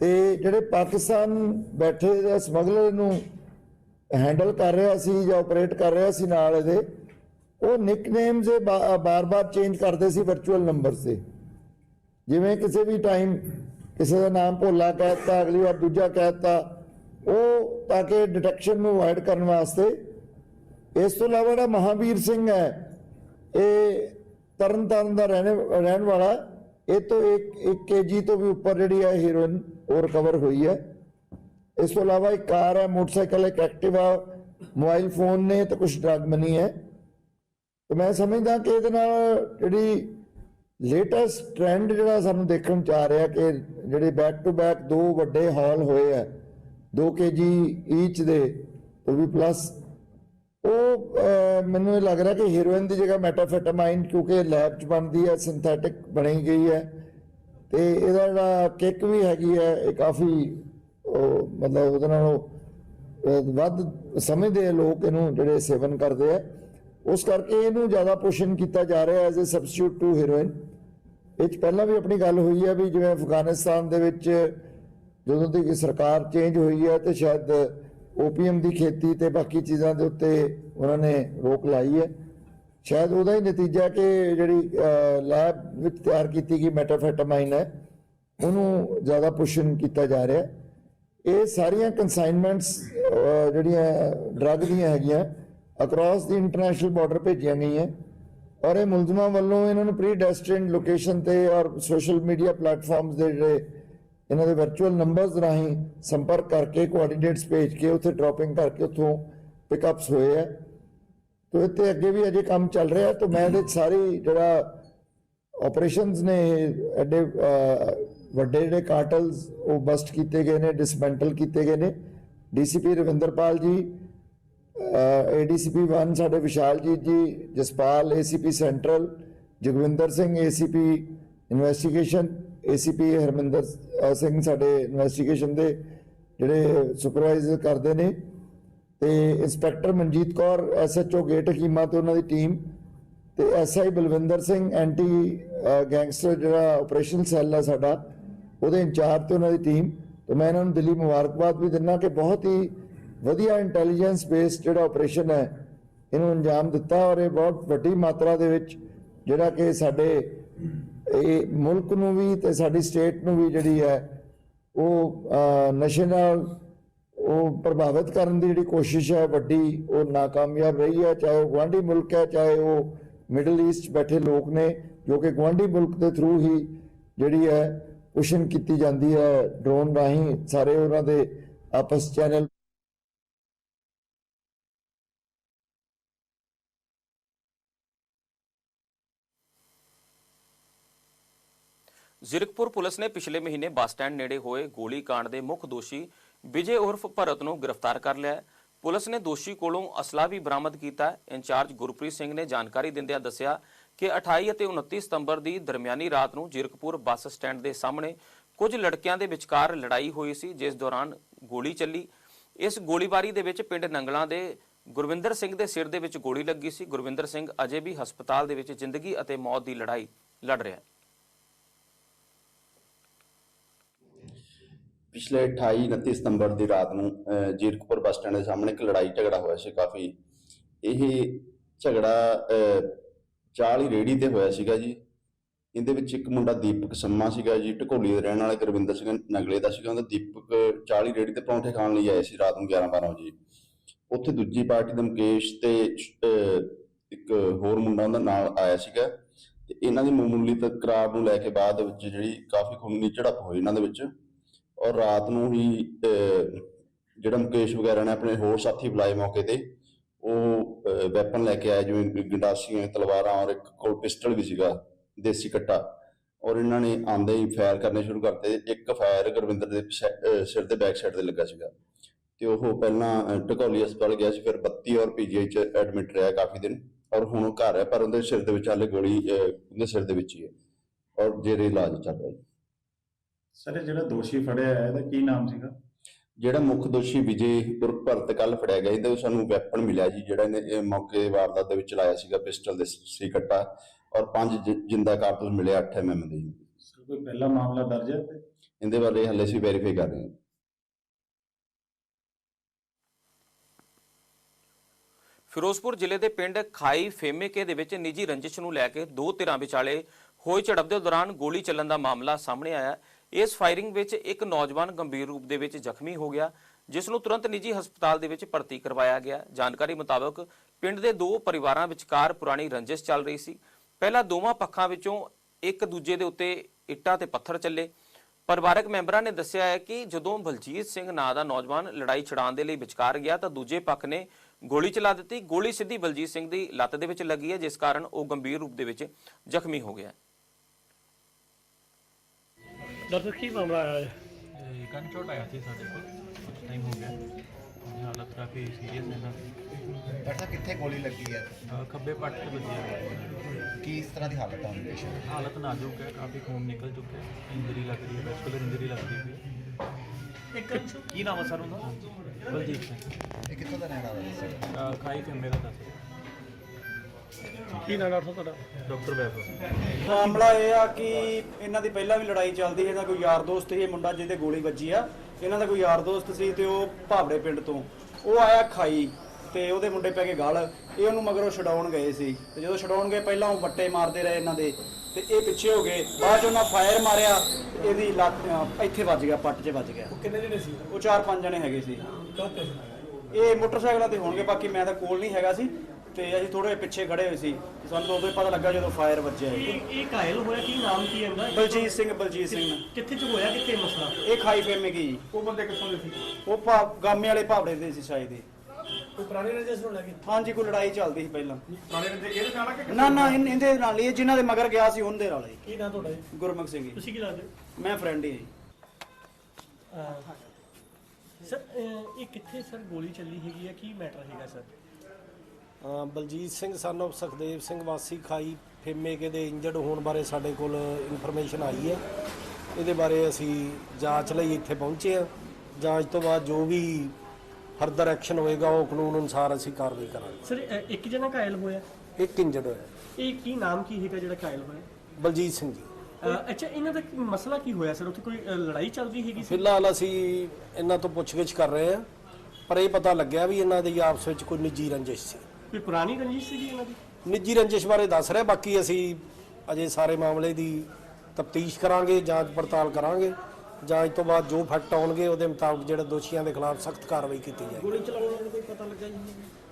ਤੇ ਜਿਹੜੇ ਪਾਕਿਸਤਾਨ ਬੈਠੇ ਦੇ ਸਮਗਲਰ ਨੂੰ ਹੈਂਡਲ ਕਰ ਰਿਹਾ ਸੀ ਜਾਂ ਆਪਰੇਟ ਕਰ ਰਿਹਾ ਸੀ ਨਾਲ ਇਹਦੇ ਉਹ ਨਿਕਨੇਮਸ ਇਹ ਬਾ- ਬਾਰ-ਬਾਰ ਚੇਂਜ ਕਰਦੇ ਸੀ ਵਰਚੁਅਲ ਨੰਬਰ ਤੇ। ਜਿਵੇਂ ਕਿਸੇ ਵੀ ਟਾਈਮ ਕਿਸੇ ਦਾ ਨਾਮ ਭੋਲਾ ਕਹਿਤਾ ਅਗਲੀ ਵਾਰ ਦੂਜਾ ਕਹਿਤਾ ਉਹ ਤਾਂ ਕਿ ਡਿਟੈਕਸ਼ਨ ਨੂੰ ਅਵਾਇਡ ਕਰਨ ਵਾਸਤੇ ਇਸ ਤੋਂ ਇਲਾਵਾ ਜਿਹੜਾ ਮਹਾਵੀਰ ਸਿੰਘ ਹੈ, ਇਹ ਤਰਨ ਤਾਰਨ ਦਾ ਰਹਿਣ ਰਹਿਣ ਵਾਲਾ, ਇਹ ਤੋਂ 1 1 ਕੇਜੀ ਤੋਂ ਵੀ ਉੱਪਰ ਜਿਹੜੀ ਹੈ ਹੀਰੋਇਨ ਉਹ ਰਿਕਵਰ ਹੋਈ ਹੈ। ਇਸ ਤੋਂ ਇਲਾਵਾ ਇੱਕ ਕਾਰ ਹੈ, ਮੋਟਰਸਾਈਕਲ, ਇੱਕ ਐਕਟਿਵਾ ਮੋਬਾਈਲ ਫੋਨ ਨੇ ਤੇ ਕੁਝ ਡਰੱਗ ਮਨੀ ਹੈ। ਤੇ ਮੈਂ ਸਮਝਦਾ ਕਿ ਇਹਦੇ ਨਾਲ ਜਿਹੜੀ ਲੇਟੈਸਟ ਟ੍ਰੈਂਡ ਜਿਹੜਾ ਸਾਨੂੰ ਦੇਖਣ ਚ ਆ ਰਿਹਾ ਕਿ ਜਿਹੜੇ ਬੈਕ ਟੂ ਬੈਕ ਦੋ ਵੱਡੇ ਹਾਲ ਹੋਏ ਆ 2 ਕੇਜੀ ਈਚ ਦੇ ਉਹ ਵੀ ਪਲੱਸ ਉਹ ਮੈਨੂੰ ਇਹ ਲੱਗ ਰਿਹਾ ਕਿ ਹੀਰੋਇਨ ਦੀ ਜਗ੍ਹਾ ਮੈਟਾਫੈਟਾਮਾਈਨ ਕਿਉਂਕਿ ਲੈਬ ਚ ਬਣਦੀ ਹੈ ਸਿੰਥੈਟਿਕ ਬਣੀ ਗਈ ਹੈ ਤੇ ਇਹਦਾ ਜਿਹੜਾ ਕਿੱਕ ਵੀ ਹੈਗੀ ਹੈ ਇਹ ਕਾਫੀ ਉਹ ਮਤਲਬ ਉਹਦੇ ਨਾਲੋਂ ਅਹ, ਵੱਧ ਸਮਝਦੇ ਲੋਕ ਇਹਨੂੰ ਜਿਹੜੇ ਸੇਵਨ ਕਰਦੇ ਆ। ਉਸ ਕਰਕੇ ਇਹਨੂੰ ਜ਼ਿਆਦਾ ਪੁਸ਼ਨ ਕੀਤਾ ਜਾ ਰਿਹਾ as a substitute to heroin ਇਹ 'ਚ ਪਹਿਲਾਂ ਵੀ ਆਪਣੀ ਗੱਲ ਹੋਈ ਹੈ ਵੀ ਜਿਵੇਂ ਅਫਗਾਨਿਸਤਾਨ ਦੇ ਵਿੱਚ ਜਦੋਂ ਦੀ ਸਰਕਾਰ ਚੇਂਜ ਹੋਈ ਹੈ ਤੇ ਸ਼ਾਇਦ ਓਪੀਐਮ ਦੀ ਖੇਤੀ ਤੇ ਬਾਕੀ ਚੀਜ਼ਾਂ ਦੇ ਉੱਤੇ ਉਹਨਾਂ ਨੇ ਰੋਕ ਲਾਈ ਹੈ। ਸ਼ਾਇਦ ਉਹਦਾ ਹੀ ਨਤੀਜਾ ਕਿ ਜਿਹੜੀ ਲੈਬ ਵਿੱਚ ਤਿਆਰ ਕੀਤੀ ਗਈ ਮੈਟਾਫੈਟਾਮਾਈਨ ਹੈ, ਉਹਨੂੰ ਜ਼ਿਆਦਾ ਪੁਸ਼ਨ ਕੀਤਾ ਜਾ ਰਿਹਾ। ਇਹ ਸਾਰੀਆਂ ਕਨਸਾਈਨਮੈਂਟਸ ਜਿਹੜੀਆਂ ਡਰੱਗ ਦੀਆਂ ਹੈਗੀਆਂ ਅਕ੍ਰੋਸ ਦੀ ਇੰਟਰਨੈਸ਼ਨਲ ਬਾਰਡਰ ਭੇਜੀਆਂ ਗਈਆਂ ਔਰ ਇਹ ਮੁਲਜ਼ਮਾਂ ਵੱਲੋਂ ਇਹਨਾਂ ਨੂੰ ਪ੍ਰੀ ਡੈਸਟਿਨਡ ਲੋਕੇਸ਼ਨ ਤੇ ਔਰ ਸੋਸ਼ਲ ਮੀਡੀਆ ਪਲੇਟਫਾਰਮਸ ਦੇ ਜਿਹੜੇ ਇਹਨਾਂ ਦੇ ਵਰਚੁਅਲ ਨੰਬਰਸ ਰਾਹੀਂ ਸੰਪਰਕ ਕਰਕੇ ਕੋਆਰਡੀਨੇਟਸ ਭੇਜ ਕੇ ਉੱਥੇ ਡ੍ਰੌਪਿੰਗ ਕਰਕੇ ਉੱਥੋਂ ਪਿਕਅਪਸ ਹੋਏ ਆ ਤੋ ਇੱਥੇ ਅੱਗੇ ਵੀ ਅਜੇ ਕੰਮ ਚੱਲ ਰਿਹਾ ਤਾਂ ਮੈਂ ਇਹਦੇ 'ਚ ਸਾਰੀ ਜਿਹੜਾ ਆਪਰੇਸ਼ਨਸ ਨੇ ਇਹ ਐਡੇ ਵੱਡੇ ਜਿਹੜੇ ਕਾਰਟਲਸ ਉਹ ਬਸਟ ਕੀਤੇ ਗਏ ਨੇ ਡਿਸਮੈਂਟਲ ਕੀਤੇ ਗਏ ਨੇ ਡੀਸੀਪੀ ਰਵਿੰਦਰਪਾਲ ਜੀ ਏਡੀਸੀਪੀ 1 ਸਾਡੇ Vishaljit ji, Jaspal ACP central Jagwinder Singh ACP investigation ACP Harminder Singh ਸਾਡੇ ਇਨਵੈਸਟੀਗੇਸ਼ਨ ਦੇ ਜਿਹੜੇ ਸੁਪਰਵਾਈਜ਼ਰ ਕਰਦੇ ਨੇ। ਤੇ inspector Manjit Kaur SHO gate Hakima ਤੇ ਉਹਨਾਂ ਦੀ ਟੀਮ ਤੇ SI Balwinder Singh anti gangster ਜਿਹੜਾ ਆਪਰੇਸ਼ਨ ਸੈੱਲ ਹੈ ਸਾਡਾ, ਉਹਦੇ ਇੰਚਾਰਜ ਤੇ ਉਹਨਾਂ ਦੀ ਟੀਮ ਤੇ ਮੈਂ ਇਹਨਾਂ ਨੂੰ ਦਿੱਲੀ ਮੁਬਾਰਕਬਾਦ ਵੀ ਦਿੰਦਾ ਕਿ ਬਹੁਤ ਹੀ ਵਧੀਆ ਇੰਟੈਲੀਜੈਂਸ ਬੇਸਡ ਜਿਹੜਾ ਆਪਰੇਸ਼ਨ ਹੈ, ਇਹਨੂੰ ਅੰਜਾਮ ਦਿੱਤਾ ਔਰ ਇਹ ਬਹੁਤ ਵੱਡੀ ਮਾਤਰਾ ਦੇ ਵਿੱਚ ਜਿਹੜਾ ਕਿ ਸਾਡੇ, ਇਹ ਮੁਲਕ ਨੂੰ ਵੀ ਤੇ ਸਾਡੀ ਸਟੇਟ ਨੂੰ ਵੀ ਜਿਹੜੀ ਹੈ, ਉਹ ਨਸ਼ੇ ਨਾਲ ਉਹ ਪ੍ਰਭਾਵਿਤ ਕਰਨ ਦੀ ਜਿਹੜੀ ਕੋਸ਼ਿਸ਼ ਹੈ, ਵੱਡੀ, ਉਹ ਨਾਕਾਮਯਾਬ ਰਹੀ ਹੈ, ਚਾਹੇ ਉਹ ਗੁਆਂਢੀ ਮੁਲਕ ਹੈ, ਚਾਹੇ ਉਹ ਮਿਡਲ ਈਸਟ 'ਚ ਬੈਠੇ ਲੋਕ ਨੇ, ਜੋ ਕਿ ਗੁਆਂਢੀ ਮੁਲਕ ਦੇ ਥਰੂ ਹੀ ਜਿਹੜੀ ਹੈ ਪੁਸ਼ਨ ਕੀਤੀ ਜਾਂਦੀ ਹੈ ਡਰੋਨ ਰਾਹੀਂ ਸਾਰੇ ਉਹਨਾਂ ਦੇ ਆਪਸ ਚੈਨਲ ਜ਼ਿਰਕਪੁਰ ਪੁਲਿਸ ਨੇ ਪਿਛਲੇ ਮਹੀਨੇ ਬੱਸ ਸਟੈਂਡ ਨੇੜੇ ਹੋਏ ਗੋਲੀ ਕਾਂਡ ਦੇ ਮੁੱਖ ਦੋਸ਼ੀ ਵਿਜੇ ਉਰਫ ਭਰਤ ਨੂੰ ਗ੍ਰਿਫਤਾਰ ਕਰ ਲਿਆ ਹੈ। ਪੁਲਿਸ ਨੇ ਦੋਸ਼ੀ ਕੋਲੋਂ ਅਸਲਾ ਵੀ ਬਰਾਮਦ ਕੀਤਾ ਹੈ। ਇੰਚਾਰਜ ਗੁਰਪ੍ਰੀਤ ਸਿੰਘ ਨੇ ਜਾਣਕਾਰੀ ਦਿੰਦਿਆਂ ਦੱਸਿਆ ਕਿ 28 ਅਤੇ 29 ਸਤੰਬਰ ਦੀ ਦਰਮਿਆਨੀ ਰਾਤ ਨੂੰ ਜ਼ਿਰਕਪੁਰ ਬੱਸ ਸਟੈਂਡ ਦੇ ਸਾਹਮਣੇ ਕੁਝ ਲੜਕਿਆਂ ਦੇ ਵਿਚਕਾਰ ਲੜਾਈ ਹੋਈ ਸੀ, ਜਿਸ ਦੌਰਾਨ ਗੋਲੀ ਚੱਲੀ। ਇਸ ਗੋਲੀਬਾਰੀ ਦੇ ਵਿੱਚ ਪਿੰਡ ਨੰਗਲਾਂ ਦੇ ਗੁਰਵਿੰਦਰ ਸਿੰਘ ਦੇ ਸਿਰ ਦੇ ਵਿੱਚ ਗੋਲੀ ਲੱਗੀ ਸੀ। ਗੁਰਵਿੰਦਰ ਸਿੰਘ ਅਜੇ ਵੀ ਹਸਪਤਾਲ ਦੇ ਵਿੱਚ ਜ਼ਿੰਦਗੀ ਅਤੇ ਮੌਤ ਦੀ ਲੜਾਈ ਲੜ ਰਿਹਾ ਹੈ। ਪਿਛਲੇ 28 29 ਸਤੰਬਰ ਦੀ ਰਾਤ ਨੂੰ ਜੀਰਕਪੁਰ ਬੱਸ ਸਟੈਂਡ ਦੇ ਸਾਹਮਣੇ ਇੱਕ ਲੜਾਈ ਝਗੜਾ ਹੋਇਆ ਸੀ ਕਾਫੀ। ਇਹ ਝਗੜਾ ਅਹ, ਚਾਲੀ ਰੇੜੀ ਤੇ ਹੋਇਆ ਸੀਗਾ ਜੀ। ਇਹਦੇ ਵਿੱਚ ਇੱਕ ਮੁੰਡਾ ਦੀਪਕ ਸੰਮਾ ਸੀਗਾ ਜੀ ਢਕੋਲੀ ਦੇ ਰਹਿਣ ਵਾਲਾ ਗੁਰਵਿੰਦਰ ਸਿੰਘ ਨਗਲੇ ਦਾ ਸੀਗਾ। ਉਹਦਾ ਦੀਪਕ 40 ਰੇੜੀ ਤੇ ਪਰੌਂਠੇ ਖਾਣ ਲਈ ਆਏ ਸੀ ਰਾਤ ਨੂੰ 11 12 ਵਜੇ। ਉੱਥੇ ਦੂਜੀ ਪਾਰਟੀ ਦਾ ਮੁਕੇਸ਼ ਤੇ ਇੱਕ ਹੋਰ ਮੁੰਡਾ ਉਹਦਾ ਨਾਲ ਆਇਆ ਸੀਗਾ। ਤੇ ਇਹਨਾਂ ਦੀ ਮਾਮੂਲੀ ਤਕਰਾਰ ਨੂੰ ਲੈ ਕੇ ਬਾਅਦ ਵਿੱਚ ਜਿਹੜੀ ਕਾਫੀ ਖੂਨੀ ਝੜਪ ਹੋਈ ਇਹਨਾਂ ਦੇ ਵਿੱਚ। ਔਰ ਰਾਤ ਨੂੰ ਹੀ ਅਹ, ਜਿਹੜਾ ਮੁਕੇਸ਼ ਵਗੈਰਾ ਨੇ ਆਪਣੇ ਹੋਰ ਸਾਥੀ ਬੁਲਾਏ ਮੌਕੇ ਤੇ ਉਹ ਵੈਪਨ ਲੈ ਕੇ ਆਏ ਜਿਵੇਂ ਗ- ਗੰਡਾਸੀਆਂ ਤਲਵਾਰਾਂ ਔਰ ਇੱਕ ਕੋਲ ਪਿਸਟਲ ਵੀ ਸੀਗਾ ਦੇਸੀ ਕੱਟਾ। ਔਰ ਇਹਨਾਂ ਨੇ ਆਂਦੇ ਹੀ ਫਾਇਰ ਕਰਨੇ ਸ਼ੁਰੂ ਕਰਤੇ। ਇੱਕ ਫਾਇਰ ਗੁਰਵਿੰਦਰ ਦੇ ਸਿਰ ਦੇ ਬੈਕ ਸਾਈਡ ਤੇ ਲੱਗਾ ਸੀਗਾ। ਤੇ ਉਹ ਪਹਿਲਾਂ ਟਕੌਲੀ ਹਸਪਤਾਲ ਗਿਆ ਸੀ ਫਿਰ 32 ਔਰ ਪੀਜੀਆਈ ਚ ਐਡਮਿਟ ਰਿਹਾ ਕਾਫੀ ਦਿਨ। ਔਰ ਹੁਣ ਉਹ ਘਰ ਹੈ ਪਰ ਉਹਦੇ ਸਿਰ ਦੇ ਵਿੱਚ ਹਾਲੇ ਗੋਲੀ ਉਹਦੇ ਸਿਰ ਦੇ ਵਿੱਚ ਹੀ ਹੈ। ਔਰ ਜਿਹੜੇ ਇਲਾਜ ਚੱਲ ਰਿਹਾ ਜੀ। ਸਰ ਇਹ ਜਿਹੜਾ ਦੋਸ਼ੀ ਫੜਿਆ ਹੈ ਇਹਦਾ ਕੀ ਨਾਮ ਸੀਗਾ? ਜਿਹੜਾ ਮੁੱਖ ਦੋਸ਼ੀ ਵਿਜੇ ਉਰਫ ਭਰਤ ਕੱਲ ਫੜਿਆ ਗਿਆ ਇਹਦੇ ਤੋਂ ਸਾਨੂੰ ਵੈਪਨ ਮਿਲਿਆ ਜੀ ਜਿਹੜਾ ਇਹਨੇ ਇਹ ਮੌਕੇ ਵਾਰਦਾਤ ਦੇ ਵਿੱਚ ਚਲਾਇਆ ਸੀਗਾ ਪਿਸਟਲ ਦੇ ਸੀ ਕੱਟਾ ਔਰ ਪੰਜ ਜਿ- ਜਿੰਦਾ ਕਾਰਤੂਸ ਮਿਲੇ 8 ਐਮਐਮ ਦੇ ਜੀ। ਸਰ ਕੋਈ ਪਹਿਲਾ ਮਾਮਲਾ ਦਰਜ ਹੈ ਤੇ ਇਹਦੇ ਬਾਰੇ ਹੱਲੇ ਅਸੀਂ ਵੈਰੀਫਾਈ ਕਰ ਰਹੇ ਹਾਂ। ਫਿਰੋਜ਼ਪੁਰ ਜ਼ਿਲ੍ਹੇ ਦੇ ਪਿੰਡ ਖਾਈ ਫੇਮੇਕੇ ਦੇ ਵਿੱਚ ਨਿੱਜੀ ਰੰਜਿਸ਼ ਨੂੰ ਲੈ ਕੇ ਦੋ ਧਿਰਾਂ ਵਿਚਾਲੇ ਹੋਈ ਝੜਪ ਦੇ ਦੌਰਾਨ ਗੋਲੀ ਚੱਲਣ ਦਾ ਮਾਮਲਾ ਸਾਹਮਣੇ ਆਇਆ ਇਸ ਫਾਇਰਿੰਗ ਵਿੱਚ ਇੱਕ ਨੌਜਵਾਨ ਗੰਭੀਰ ਰੂਪ ਦੇ ਵਿੱਚ ਜ਼ਖਮੀ ਹੋ ਗਿਆ, ਜਿਸ ਨੂੰ ਤੁਰੰਤ ਨਿੱਜੀ ਹਸਪਤਾਲ ਦੇ ਵਿੱਚ ਭਰਤੀ ਕਰਵਾਇਆ ਗਿਆ। ਜਾਣਕਾਰੀ ਮੁਤਾਬਕ ਪਿੰਡ ਦੇ ਦੋ ਪਰਿਵਾਰਾਂ ਵਿਚਕਾਰ ਪੁਰਾਣੀ ਰੰਜਿਸ਼ ਚੱਲ ਰਹੀ ਸੀ। ਪਹਿਲਾਂ ਦੋਵਾਂ ਪੱਖਾਂ ਵਿੱਚੋਂ ਇੱਕ ਦੂਜੇ ਦੇ ਉੱਤੇ ਇੱਟਾਂ ਤੇ ਪੱਥਰ ਚੱਲੇ। ਪਰਿਵਾਰਕ ਮੈਂਬਰਾਂ ਨੇ ਦੱਸਿਆ ਹੈ ਕਿ ਜਦੋਂ ਬਲਜੀਤ ਸਿੰਘ ਨਾਂ ਦਾ ਨੌਜਵਾਨ ਲੜਾਈ ਛਡਾਉਣ ਦੇ ਲਈ ਵਿਚਕਾਰ ਗਿਆ, ਤਾਂ ਦੂਜੇ ਪੱਖ ਨੇ ਗੋਲੀ ਚਲਾ ਦਿੱਤੀ। ਗੋਲੀ ਸਿੱਧੀ ਬਲਜੀਤ ਸਿੰਘ ਦੀ ਲੱਤ ਦੇ ਵਿੱਚ ਲੱਗੀ ਹੈ, ਜਿਸ ਕਾਰਨ ਉਹ ਗੰਭੀਰ ਰੂਪ ਦੇ ਵਿੱਚ ਜ਼ਖਮੀ ਹੋ ਗਿਆ। ਡਾਕਟਰ ਕੀ ਮਾਮਲਾ ਆਇਆ ਹੈ? ਗਨ ਸ਼ਾਟ ਆਇਆ ਸੀ ਸਾਡੇ ਕੋਲ ਕੁਝ ਟਾਈਮ ਹੋ ਗਿਆ। ਉਹਦੀ ਹਾਲਤ ਕਾਫੀ ਸੀਰੀਅਸ ਹੈ ਨਾ। ਡਾਕਟਰ ਸਾਹਿਬ ਕਿੱਥੇ ਗੋਲੀ ਲੱਗੀ ਹੈ? ਅਹ ਖੱਬੇ ਪੱਟ ਤੇ ਵੱਜੀ ਹੈ। ਕੀ ਇਸ ਤਰ੍ਹਾਂ ਦੀ ਹਾਲਤ ਹੈ ਹੁਣ ਪੇਸ਼ੈਂਟ ਹਾਲਤ ਨਾਜ਼ੁਕ ਹੈ ਕਾਫੀ ਖੂਨ ਨਿਕਲ ਚੁੱਕਿਆ ਹੈ ਇੰਜਰੀ ਲੱਗ ਰਹੀ ਹੈ ਵੈਸਕੂਲਰ ਇੰਜਰੀ ਲੱਗ ਰਹੀ ਹੈ। ਇੱਕ ਕੀ ਨਾਮ ਹੈ ਸਰ ਉਹਦਾ? ਬਲਜੀਤ ਸਿੰਘ। ਇਹ ਕਿੱਥੋਂ ਦਾ ਰਹਿਣ ਵਾਲਾ ਸੀ ਅਹ ਖਾਈ ਫੇਮੇ ਦਾ ਦੱਸ ਰਿਹਾ ਕੀ ਨਾਮ ਡਾਕਟਰ ਤੁਹਾਡਾ? ਡਾਕਟਰ ਵੈਭਵ। ਮਾਮਲਾ ਇਹ ਆ ਕਿ ਇਹਨਾਂ ਦੀ ਪਹਿਲਾਂ ਵੀ ਲੜਾਈ ਚੱਲਦੀ ਹੈ ਇਹਦਾ ਕੋਈ ਯਾਰ ਦੋਸਤ ਸੀ ਇਹ ਮੁੰਡਾ ਜਿਹਦੇ ਗੋਲੀ ਵੱਜੀ ਆ। ਇਹਨਾਂ ਦਾ ਕੋਈ ਯਾਰ ਦੋਸਤ ਸੀ ਤੇ ਉਹ ਭਾਵੜੇ ਪਿੰਡ ਤੋਂ। ਉਹ ਆਇਆ ਖਾਈ ਤੇ ਉਹਦੇ ਮੁੰਡੇ ਪੈ ਕੇ ਗਲ। ਇਹ ਉਹਨੂੰ ਮਗਰੋਂ ਛਡਾਉਣ ਗਏ ਸੀ। ਤੇ ਜਦੋਂ ਛਡਾਉਣ ਗਏ ਪਹਿਲਾਂ ਉਹ ਵੱਟੇ ਮਾਰਦੇ ਰਹੇ ਇਹਨਾਂ ਦੇ। ਤੇ ਇਹ ਪਿੱਛੇ ਹੋ ਗਏ। ਬਾਅਦ ਚ ਉਹਨਾਂ ਫਾਇਰ ਮਾਰਿਆ ਇਹਦੀ ਲੱਤ ਇੱਥੇ ਵੱਜ ਗਿਆ ਪੱਟ 'ਚ ਵੱਜ ਗਿਆ। ਕਿੰਨੇ ਜਣੇ ਸੀ? ਉਹ ਚਾਰ ਪੰਜ ਜਣੇ ਹੈਗੇ ਸੀ? ਇਹ ਮੋਟਰਸਾਈਕਲਾਂ ਤੇ ਹੋਣਗੇ ਬਾਕੀ ਮੈਂ ਤਾਂ ਕੋਲ ਨਹੀਂ ਹੈਗਾ ਸੀ। ਤੇ ਅਸੀਂ ਥੋੜੇ ਪਿੱਛੇ ਖੜੇ ਹੋਏ ਸੀ। ਸਾਨੂੰ ਤਾਂ ਉਦੋਂ ਹੀ ਪਤਾ ਲੱਗਾ ਜਦੋਂ ਫਾਇਰ ਵੱਜਿਆ ਇਹ। ਇਹ ਘਾਇਲ ਹੋਇਆ ਕੀ ਨਾਮ ਕੀ ਹੈ ਇਹਦਾ? ਬਲਜੀਤ ਸਿੰਘ ਬਲਜੀਤ ਸਿੰਘ। ਕਿੱਥੇ ਚ ਹੋਇਆ ਕਿੱਥੇ ਮਸਲਾ? ਇਹ ਖਾਈ ਫੇਮੇ ਕੀ ਉਹ ਬੰਦੇ ਕਿੱਥੋਂ ਦੇ ਸੀ? ਉਹ ਭਾ ਗਾਮੇ ਵਾਲੇ ਭਾਵੜੇ ਦੇ ਸੀ ਸ਼ਾਇਦ ਇਹ। ਕੋਈ ਪੁਰਾਣੀ ਰਜਿਸਟਰ ਹੋਣ ਲੱਗੀ ਹਾਂਜੀ ਕੋਈ ਲੜਾਈ ਚੱਲਦੀ ਸੀ ਪਹਿਲਾਂ। ਪੁਰਾਣੇ ਦੇ ਇਹਦੇ ਨਾਲ ਕਿ ਨਾ ਨਾ ਇਨ- ਇਹਦੇ ਨਾਲ ਹੀ ਇਹ ਜਿਨ੍ਹਾਂ ਦੇ ਮਗਰ ਗਿਆ ਸੀ ਉਹਦੇ ਨਾਲ ਹੀ। ਕੀ ਨਾਮ ਤੁਹਾਡਾ ਜੀ? ਗੁਰਮੁਖ ਸਿੰਘ ਜੀ। ਤੁਸੀਂ ਕੀ ਲੱਗਦੇ ਮੈਂ ਫਰੈਂਡ ਹੀ ਹਾਂ ਜੀ। ਸਰ ਅਹ, ਇਹ ਕਿੱਥੇ ਸਰ ਗੋਲੀ ਚੱਲੀ ਹੈਗੀ ਆ? ਕੀ ਮੈਟਰ ਹੈਗਾ sir? Baljit Singh son of Sukhdev Singh ਵਾਸੀ ਖਾਈ ਫੇਮੇਕੇ ਦੇ ਇੰਜਰਡ ਹੋਣ ਬਾਰੇ ਸਾਡੇ ਕੋਲ ਇਨਫੋਰਮੇਸ਼ਨ ਆਈ ਹੈ। ਇਹਦੇ ਬਾਰੇ ਅਸੀਂ ਜਾਂਚ ਲਈ ਇੱਥੇ ਪਹੁੰਚੇ ਹਾਂ। ਜਾਂਚ ਤੋਂ ਬਾਅਦ ਜੋ ਵੀ ਫਰਦਰ ਐਕਸ਼ਨ ਹੋਏਗਾ ਉਹ ਕਾਨੂੰਨ ਅਨੁਸਾਰ ਅਸੀਂ ਕਾਰਵਾਈ ਕਰਾਂਗੇ। ਸਰ ਇੱਕ ਜਣਾ ਘਾਇਲ ਹੋਇਆ? ਇੱਕ ਇੰਜਰਡ ਹੋਇਆ। ਇਹ ਕੀ ਨਾਮ ਕੀ ਹੈਗਾ ਜਿਹੜਾ ਘਾਇਲ ਹੋਇਆ? ਬਲਜੀਤ ਸਿੰਘ ਜੀ। ਅਹ, ਅੱਛਾ ਇਹਨਾਂ ਦਾ ਕੀ ਮਸਲਾ ਕੀ ਹੋਇਆ ਸਰ? ਉੱਥੇ ਕੋਈ ਲੜਾਈ ਚੱਲਦੀ ਹੈਗੀ ਸੀ? ਫਿਲਹਾਲ ਅਸੀਂ ਇਹਨਾਂ ਤੋਂ ਪੁੱਛਗਿੱਛ ਕਰ ਰਹੇ ਹਾਂ ਪਰ ਇਹ ਪਤਾ ਲੱਗਿਆ ਵੀ ਇਹਨਾਂ ਦੀ ਆਪਸ ਵਿੱਚ ਕੋਈ ਨਿੱਜੀ ਰੰਜਿਸ਼ ਸੀ। ਕੋਈ ਪੁਰਾਣੀ ਰੰਜਿਸ਼ ਸੀਗੀ ਇਹਨਾਂ ਦੀ? ਨਿੱਜੀ ਰੰਜਿਸ਼ ਬਾਰੇ ਦੱਸ ਰਿਹਾ ਬਾਕੀ ਅਸੀਂ ਅਜੇ ਸਾਰੇ ਮਾਮਲੇ ਦੀ ਤਫਤੀਸ਼ ਕਰਾਂਗੇ ਜਾਂਚ ਪੜਤਾਲ ਕਰਾਂਗੇ। ਜਾਂਚ ਤੋਂ ਬਾਅਦ ਜੋ ਫੈਕਟ ਆਉਣਗੇ ਉਹਦੇ ਮੁਤਾਬਕ ਜਿਹੜੇ ਦੋਸ਼ੀਆਂ ਦੇ ਖਿਲਾਫ ਸਖਤ ਕਾਰਵਾਈ ਕੀਤੀ ਜਾਏਗੀ। ਗੋਲੀ ਚਲਾਉਣ ਦਾ ਕੋਈ ਪਤਾ ਲੱਗਾ ਜੀ?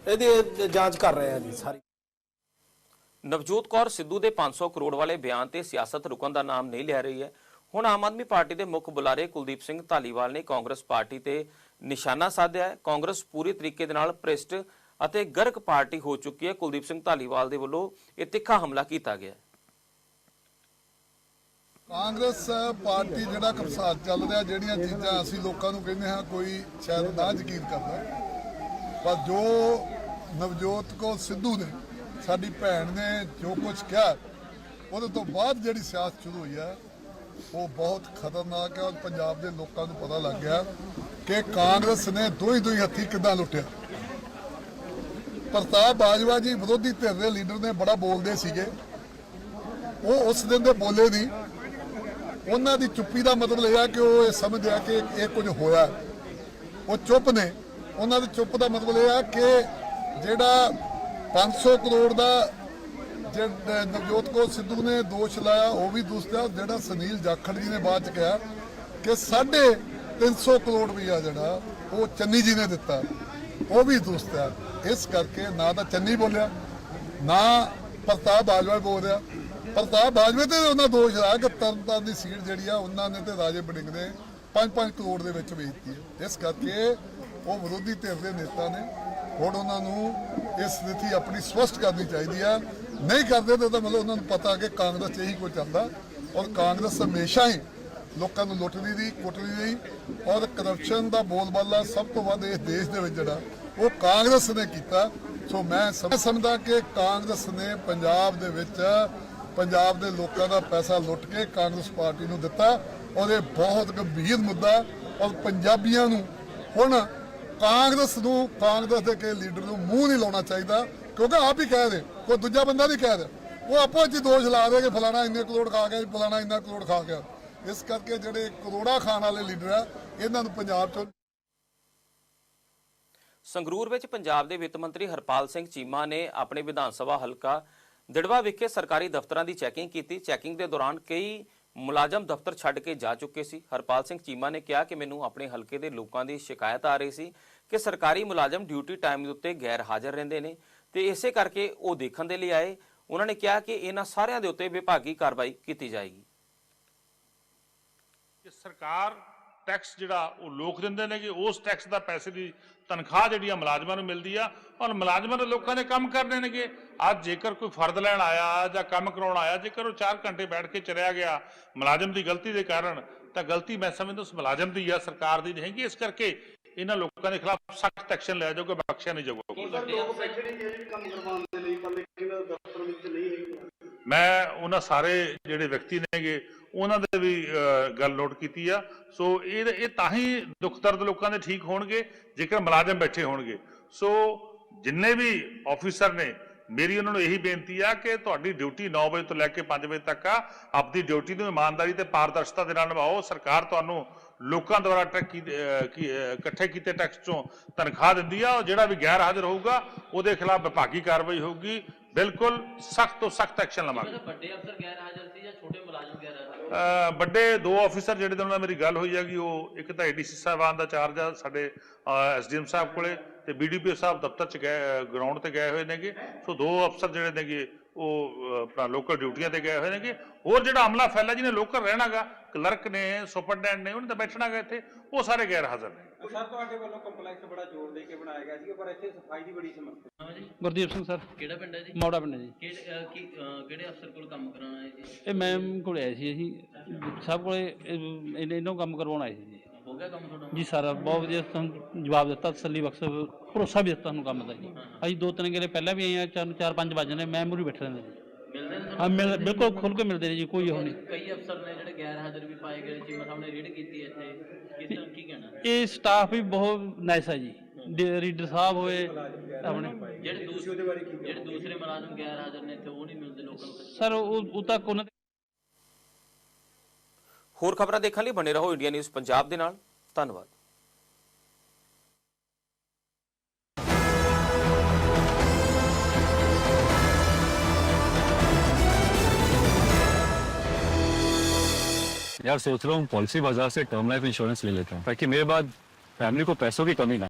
ਇਹਦੀ ਜਾਂਚ ਕਰ ਰਹੇ ਹਾਂ ਜੀ ਸਾਰੀ। ਨਵਜੋਤ ਕੌਰ ਸਿੱਧੂ ਦੇ 500 ਕਰੋੜ ਵਾਲੇ ਬਿਆਨ ਤੇ ਸਿਆਸਤ ਰੁਕਣ ਦਾ ਨਾਮ ਨਹੀਂ ਲੈ ਰਹੀ ਹੈ। ਹੁਣ ਆਮ ਆਦਮੀ ਪਾਰਟੀ ਦੇ ਮੁੱਖ ਬੁਲਾਰੇ ਕੁਲਦੀਪ ਸਿੰਘ ਧਾਲੀਵਾਲ ਨੇ ਕਾਂਗਰਸ ਪਾਰਟੀ ਤੇ ਨਿਸ਼ਾਨਾ ਸਾਧਿਆ ਹੈ। ਕਾਂਗਰਸ ਪੂਰੀ ਤਰੀਕੇ ਦੇ ਨਾਲ ਭ੍ਰਿਸ਼ਟ ਅਤੇ ਗਰਕ ਪਾਰਟੀ ਹੋ ਚੁੱਕੀ ਹੈ। ਕੁਲਦੀਪ ਸਿੰਘ ਧਾਲੀਵਾਲ ਦੇ ਵੱਲੋਂ ਇਹ ਤਿੱਖਾ ਹਮਲਾ ਕੀਤਾ ਗਿਆ ਕਾਂਗਰਸ ਪਾਰਟੀ ਜਿਹੜਾ ਕਬਸਾਤ ਚੱਲ ਰਿਹਾ, ਜਿਹੜੀਆਂ ਚੀਜ਼ਾਂ ਅਸੀਂ ਲੋਕਾਂ ਨੂੰ ਕਹਿੰਦੇ ਹਾਂ, ਕੋਈ ਸ਼ਾਇਦ ਨਾ ਯਕੀਨ ਕਰਦਾ। ਪਰ ਜੋ ਨਵਜੋਤ ਕੋ ਸਿੱਧੂ ਨੇ, ਸਾਡੀ ਭੈਣ ਨੇ ਜੋ ਕੁਝ ਕਿਹਾ, ਉਹਦੇ ਤੋਂ ਬਾਅਦ ਜਿਹੜੀ ਸਿਆਸਤ ਸ਼ੁਰੂ ਹੋਈ ਹੈ, ਉਹ ਬਹੁਤ ਖਤਰਨਾਕ ਹੈ ਔਰ ਪੰਜਾਬ ਦੇ ਲੋਕਾਂ ਨੂੰ ਪਤਾ ਲੱਗ ਗਿਆ ਕਿ ਕਾਂਗਰਸ ਨੇ ਦੋਈ ਦੋਈ ਹੱਥੀ ਕਿੱਦਾਂ ਲੁੱਟਿਆ। ਪ੍ਰਤਾਪ ਬਾਜਵਾ ਜੀ ਵਿਰੋਧੀ ਧਿਰ ਦੇ ਲੀਡਰ ਨੇ ਬੜਾ ਬੋਲਦੇ ਸੀਗੇ। ਉਹ ਉਸ ਦਿਨ ਦੇ ਬੋਲੇ ਨਹੀਂ। ਉਹਨਾਂ ਦੀ ਚੁੱਪੀ ਦਾ ਮਤਲਬ ਇਹ ਆ ਕਿ ਉਹ ਇਹ ਸਮਝਿਆ ਕਿ ਇਹ ਕੁਝ ਹੋਇਆ। ਉਹ ਚੁੱਪ ਨੇ। ਉਹਨਾਂ ਦੀ ਚੁੱਪ ਦਾ ਮਤਲਬ ਇਹ ਆ ਕਿ ਜਿਹੜਾ 500 ਕਰੋੜ ਦਾ ਜਿਹੜਾ ਨਵਜੋਤ ਕੌਰ ਸਿੱਧੂ ਨੇ ਦੋਸ਼ ਲਾਇਆ, ਉਹ ਵੀ ਦੂਸਰਾ ਜਿਹੜਾ ਸੁਨੀਲ ਜਾਖੜ ਜੀ ਨੇ ਬਾਅਦ ਚ ਕਿਹਾ ਕਿ ਸਾਢੇ 300 ਕਰੋੜ ਰੁਪਇਆ ਜਿਹੜਾ, ਉਹ ਚੰਨੀ ਜੀ ਨੇ ਦਿੱਤਾ। ਉਹ ਵੀ ਦੁਸਤ ਹੈ ਇਸ ਕਰਕੇ ਨਾ ਤਾਂ ਚੰਨੀ ਬੋਲਿਆ, ਨਾ ਪ੍ਰਤਾਪ ਬਾਜਵਾ ਬੋਲ ਰਿਹਾ ਪ੍ਰਤਾਪ ਬਾਜਵਾ ਤੇ ਉਹਨਾਂ ਦੋਸ਼ ਲਾਇਆ ਕਿ ਤਰਨਤਾਰਨ ਦੀ ਸੀਟ ਜਿਹੜੀ ਆ, ਉਹਨਾਂ ਨੇ ਤੇ ਰਾਜੇ ਬੜਿੰਗ ਨੇ 5-5 ਕਰੋੜ ਦੇ ਵਿੱਚ ਵੇਚਤੀ ਹੈ। ਇਸ ਕਰਕੇ ਉਹ ਵਿਰੋਧੀ ਧਿਰ ਦੇ ਨੇਤਾ ਨੇ ਹੁਣ ਉਹਨਾਂ ਨੂੰ ਇਸ ਸਥਿਤੀ ਆਪਣੀ ਸਪਸ਼ਟ ਕਰਨੀ ਚਾਹੀਦੀ ਆ। ਨਹੀਂ ਕਰਦੇ ਤਾਂ ਮਤਲਬ ਉਹਨਾਂ ਨੂੰ ਪਤਾ ਕਿ ਕਾਂਗਰਸ 'ਚ ਇਹੀ ਕੁਝ ਚੱਲਦਾ। ਔਰ ਕਾਂਗਰਸ ਹਮੇਸ਼ਾ ਹੀ ਲੋਕਾਂ ਨੂੰ ਲੁੱਟਦੀ ਦੀ, ਕੁੱਟਦੀ ਰਹੀ ਔਰ ਕਰਪਸ਼ਨ ਦਾ ਬੋਲਬਾਲਾ ਸਭ ਤੋਂ ਵੱਧ ਇਸ ਦੇਸ਼ ਦੇ ਵਿੱਚ ਜਿਹੜਾ, ਉਹ ਕਾਂਗਰਸ ਨੇ ਕੀਤਾ। ਸੋ ਮੈਂ ਸਮਝਦਾ ਕਿ ਕਾਂਗਰਸ ਨੇ ਪੰਜਾਬ ਦੇ ਵਿੱਚ ਪੰਜਾਬ ਦੇ ਲੋਕਾਂ ਦਾ ਪੈਸਾ ਲੁੱਟ ਕੇ ਕਾਂਗਰਸ ਪਾਰਟੀ ਨੂੰ ਦਿੱਤਾ। ਔਰ ਇਹ ਬਹੁਤ ਗੰਭੀਰ ਮੁੱਦਾ ਔਰ ਪੰਜਾਬੀਆਂ ਨੂੰ ਹੁਣ ਕਾਂਗਰਸ ਨੂੰ, ਕਾਂਗਰਸ ਦੇ ਕੇ ਲੀਡਰ ਨੂੰ ਮੂੰਹ ਨਹੀਂ ਲਾਉਣਾ ਚਾਹੀਦਾ, ਕਿਉਂਕਿ ਆਪ ਹੀ ਕਹਿ ਰਹੇ, ਕੋਈ ਦੂਜਾ ਬੰਦਾ ਨਹੀਂ ਕਹਿ ਰਿਹਾ, ਉਹ ਆਪੋ ਜੀ ਦੋਸ਼ ਲਾ ਰਹੇ ਕਿ ਫਲਾਣਾ ਇੰਨੇ ਕਰੋੜ ਖਾ ਗਿਆ ਫਲਾਣਾ ਇੰਨਾ ਕਰੋੜ ਖਾ ਗਿਆ। ਇਸ ਕਰਕੇ ਜਿਹੜੇ ਕਰੋੜਾ ਖਾਣ ਵਾਲੇ ਲੀਡਰ ਆ, ਇਹਨਾਂ ਨੂੰ ਪੰਜਾਬ ਤੋਂ ਸੰਗਰੂਰ ਵਿੱਚ ਪੰਜਾਬ ਦੇ ਵਿੱਤ ਮੰਤਰੀ ਹਰਪਾਲ ਸਿੰਘ ਚੀਮਾ ਨੇ ਆਪਣੇ ਵਿਧਾਨ ਸਭਾ ਹਲਕਾ ਦਿੜਵਾ ਵਿਖੇ ਸਰਕਾਰੀ ਦਫ਼ਤਰਾਂ ਦੀ ਚੈਕਿੰਗ ਕੀਤੀ। ਚੈਕਿੰਗ ਦੇ ਦੌਰਾਨ ਕਈ ਮੁਲਾਜ਼ਮ ਦਫ਼ਤਰ ਛੱਡ ਕੇ ਜਾ ਚੁੱਕੇ ਸੀ। ਹਰਪਾਲ ਸਿੰਘ ਚੀਮਾ ਨੇ ਕਿਹਾ ਕਿ ਮੈਨੂੰ ਆਪਣੇ ਹਲਕੇ ਦੇ ਲੋਕਾਂ ਦੀ ਸ਼ਿਕਾਇਤ ਆ ਰਹੀ ਸੀ ਕਿ ਸਰਕਾਰੀ ਮੁਲਾਜ਼ਮ ਡਿਊਟੀ ਟਾਈਮ ਦੇ ਉੱਤੇ ਗੈਰ ਹਾਜ਼ਰ ਰਹਿੰਦੇ ਨੇ ਤੇ ਇਸੇ ਕਰਕੇ ਉਹ ਦੇਖਣ ਦੇ ਲਈ ਆਏ। ਉਹਨਾਂ ਨੇ ਕਿਹਾ ਕਿ ਇਹਨਾਂ ਸਾਰਿਆਂ ਦੇ ਉੱਤੇ ਵਿਭਾਗੀ ਕਾਰਵਾਈ ਕੀਤੀ ਜਾਏਗੀ। ਸਰਕਾਰ ਟੈਕਸ ਜਿਹੜਾ ਉਹ ਲੋਕ ਦਿੰਦੇ ਨੇ ਕਿ ਉਸ ਟੈਕਸ ਦਾ ਪੈਸੇ ਦੀ ਤਨਖਾਹ ਜਿਹੜੀ ਆ ਮੁਲਾਜ਼ਮਾਂ ਨੂੰ ਮਿਲਦੀ ਆ ਔਰ ਮੁਲਾਜ਼ਮਾਂ ਨੇ ਲੋਕਾਂ ਨੇ ਕੰਮ ਕਰਨੇ ਨੇਗੇ। ਅੱਜ ਜੇਕਰ ਕੋਈ ਫਰਦ ਲੈਣ ਆਇਆ ਜਾਂ ਕੰਮ ਕਰਾਉਣ ਆਇਆ ਜੇਕਰ ਉਹ 4 ਘੰਟੇ ਬੈਠ ਕੇ ਚਲਿਆ ਗਿਆ ਮੁਲਾਜ਼ਮ ਦੀ ਗਲਤੀ ਦੇ ਕਾਰਨ ਤਾਂ ਗਲਤੀ ਮੈਂ ਸਮਝਦਾ ਉਸ ਮੁਲਾਜ਼ਮ ਦੀ ਆ ਸਰਕਾਰ ਦੀ ਨਹੀਂ ਹੈਗੀ। ਇਸ ਕਰਕੇ ਇਹਨਾਂ ਲੋਕਾਂ ਦੇ ਖਿਲਾਫ ਸਖਤ ਐਕਸ਼ਨ ਲਿਆ ਜਾਊਗਾ ਬਖਸ਼ਿਆ ਨਹੀਂ ਜਾਊਗਾ ਲੋਕ ਬੈਠੇ ਨਹੀਂ ਜਿਹੜੇ ਕੰਮ ਕਰਵਾਉਣ ਦੇ ਲਈ ਪਰ ਲੇਕਿਨ ਦਫ਼ਤਰ ਵਿੱਚ ਨਹੀਂ ਹੈਗੀ। ਮੈਂ ਉਹਨਾਂ ਸਾਰੇ ਜਿਹੜੇ ਵਿਅਕਤੀ ਨੇਗੇ ਉਹਨਾਂ ਦੇ ਵੀ ਗੱਲ ਨੋਟ ਕੀਤੀ ਆ। ਸੋ ਇਹ ਇਹ ਤਾਂ ਹੀ ਦੁੱਖ ਦਰਦ ਲੋਕਾਂ ਦੇ ਠੀਕ ਹੋਣਗੇ, ਜੇਕਰ ਮੁਲਾਜ਼ਮ ਬੈਠੇ ਹੋਣਗੇ। ਸੋ ਜਿੰਨੇ ਵੀ ਆਫੀਸਰ ਨੇ, ਮੇਰੀ ਉਹਨਾਂ ਨੂੰ ਇਹੀ ਬੇਨਤੀ ਆ ਕਿ ਤੁਹਾਡੀ ਡਿਊਟੀ 9 ਵਜੇ ਤੋਂ ਲੈ ਕੇ 5 ਵਜੇ ਤੱਕ ਆ, ਆਪਦੀ ਡਿਊਟੀ ਨੂੰ ਇਮਾਨਦਾਰੀ ਤੇ ਪਾਰਦਰਸ਼ਤਾ ਦੇ ਨਾਲ ਨਿਭਾਓ। ਸਰਕਾਰ ਤੁਹਾਨੂੰ ਲੋਕਾਂ ਦੁਆਰਾ ਟੈਕ ਇਕੱਠੇ ਕੀਤੇ ਟੈਕਸ ਚੋਂ ਤਨਖਾਹ ਦਿੰਦੀ ਆ ਉਹ ਜਿਹੜਾ ਵੀ ਗੈਰ ਹਾਜ਼ਰ ਹੋਊਗਾ, ਉਹਦੇ ਖਿਲਾਫ ਵਿਭਾਗੀ ਕਾਰਵਾਈ ਹੋਊਗੀ। ਬਿਲਕੁਲ ਸਖਤ ਤੋਂ ਸਖਤ ਐਕਸ਼ਨ ਲਵਾਂਗੇ। ਵੱਡੇ ਅਫਸਰ ਗੈਰ ਹਾਜ਼ਰ ਸੀ ਜਾਂ ਛੋਟੇ ਮੁਲਾਜ਼ਮ ਗੈਰ ਹਾਜ਼ਰ ਵੱਡੇ ਦੋ ਆਫੀਸਰ ਜਿਹੜੇ ਦੇ ਨਾਲ ਮੇਰੀ ਗੱਲ ਹੋਈ ਹੈਗੀ ਉਹ ਇੱਕ ਤਾਂ ਏਡੀਸੀ ਸਾਹਿਬਾਨ ਦਾ ਚਾਰਜ ਆ ਸਾਡੇ ਐਸਡੀਐਮ ਸਾਹਿਬ ਕੋਲੇ ਤੇ ਬੀਡੀਪੀਓ ਸਾਹਿਬ ਦਫ਼ਤਰ ਚ ਗਏ ਗਰਾਊਂਡ ਤੇ ਗਏ ਹੋਏ ਨੇਗੇ। ਸੋ ਦੋ ਅਫਸਰ ਜਿਹੜੇ ਨੇਗੇ ਉਹ ਆਪਣਾ ਲੋਕਲ ਡਿਊਟੀਆਂ ਤੇ ਗਏ ਹੋਏ ਨੇਗੇ। ਹੋਰ ਜਿਹੜਾ ਅਮਲਾ ਫੈਲਾ ਜਿਹਨੇ ਲੋਕਲ ਰਹਿਣਾਗਾ ਕਲਰਕ ਨੇ ਸੁਪਰਡੈਂਟ ਨੇ ਉਹਨੇ ਤਾਂ ਬੈਠਣਾਗਾ ਇੱਥੇ ਉਹ ਸਾਰੇ ਗੈਰ ਹਾਜ਼ਰ ਨੇ। ਸਰ ਤੁਹਾਡੇ ਵੱਲੋਂ ਕੰਪਲੈਕਸ ਬੜਾ ਜ਼ੋਰ ਦੇ ਕੇ ਬਣਾਇਆ ਗਿਆ ਸੀ ਪਰ ਇੱਥੇ ਸਫ਼ਾਈ ਦੀ ਬੜੀ ਸਮੱਸਿਆ ਗੁਰਦੀਪ ਸਿੰਘ ਸਰ। ਕਿਹੜਾ ਪਿੰਡ ਹੈ ਜੀ? ਮੌੜਾ ਪਿੰਡ ਹੈ ਜੀ। ਕਿਹੜੇ ਅਹ, ਕੀ ਅਹ, ਕਿਹੜੇ ਅਫਸਰ ਕੋਲ ਕੰਮ ਕਰਾਉਣਾ ਹੈ ਜੀ? ਇਹ ਮੈਮ ਕੋਲੇ ਆਏ ਸੀ ਅਸੀਂ। ਸਭ ਕੋਲੇ ਇਹ- ਇਹਨੇ ਇਹਨੂੰ ਕੰਮ ਕਰਵਾਉਣ ਆਏ ਸੀ ਜੀ। ਹੋ ਗਿਆ ਕੰਮ ਤੁਹਾਡਾ? ਜੀ ਸਰ ਬਹੁਤ ਵਧੀਆ ਸਾਨੂੰ ਜਵਾਬ ਦਿੱਤਾ ਤਸੱਲੀ ਬਖਸ਼ ਭਰੋਸਾ ਵੀ ਦਿੱਤਾ ਸਾਨੂੰ ਕੰਮ ਦਾ ਜੀ। ਅਸੀਂ ਦੋ ਤਿੰਨ ਗੇਰੇ ਪਹਿਲਾਂ ਵੀ ਆਏ ਆ ਚਾਰ ਚਾਰ ਪੰਜ ਵਜੇ ਨੇ ਮੈਂ ਮੂਰੀ ਬੈਠੇ ਰਹਿੰਦੇ ਜੀ। ਮਿਲਦੇ ਨੇ ਹਾਂ ਮਿਲ ਬਿਲਕੁਲ ਖੁੱਲ ਕੇ ਮਿਲਦੇ ਨੇ ਜੀ ਕੋਈ ਉਹ ਨਹੀਂ। ਕਈ ਅਫਸਰ ਨੇ ਜਿਹੜੇ ਗੈਰ ਹਾਜ਼ਰ ਵੀ ਪਾਏ ਗਏ ਚੀਮਾ ਸਾਹਿਬ ਨੇ ਰੀਡ ਕੀਤੀ ਇੱਥੇ। ਕਿਸ ਤਰ੍ਹਾਂ ਕੀ ਕਹਿਣਾ? ਇਹ ਸਟਾਫ ਵੀ ਬਹੁਤ ਨਾਈਸ ਹੈ ਜੀ। ਡੀ- ਰੀਡਰ ਸਾਹਿਬ ਹੋਏ ਆਪਣੇ। ਜਿਹੜੇ ਦੂਸਰੇ ਜਿਹੜੇ ਦੂਸਰੇ ਮੁਲਾਜ਼ਮ ਗੈਰ ਹਾਜ਼ਰ ਨੇ ਇੱਥੇ ਉਹ ਨਹੀਂ ਮਿਲਦੇ ਲੋਕਾਂ ਨੂੰ ਸਰ ਉਹ ਉਹ ਤੱਕ ਉਹਨਾਂ ਦੇ ਹੋਰ ਖਬਰਾਂ ਦੇਖਣ ਲਈ ਬਣੇ ਰਹੋ ਇੰਡੀਆ ਨਿਊਜ਼ ਪੰਜਾਬ ਦੇ ਨਾਲ। ਧੰਨਵਾਦ। यार सोच रहा हूँ पॉलिसी बाजार से टर्म लाइफ इंश्योरेंस ले लेता हूँ ताकि मेरे बाद फैमिली को पैसों की कमी ना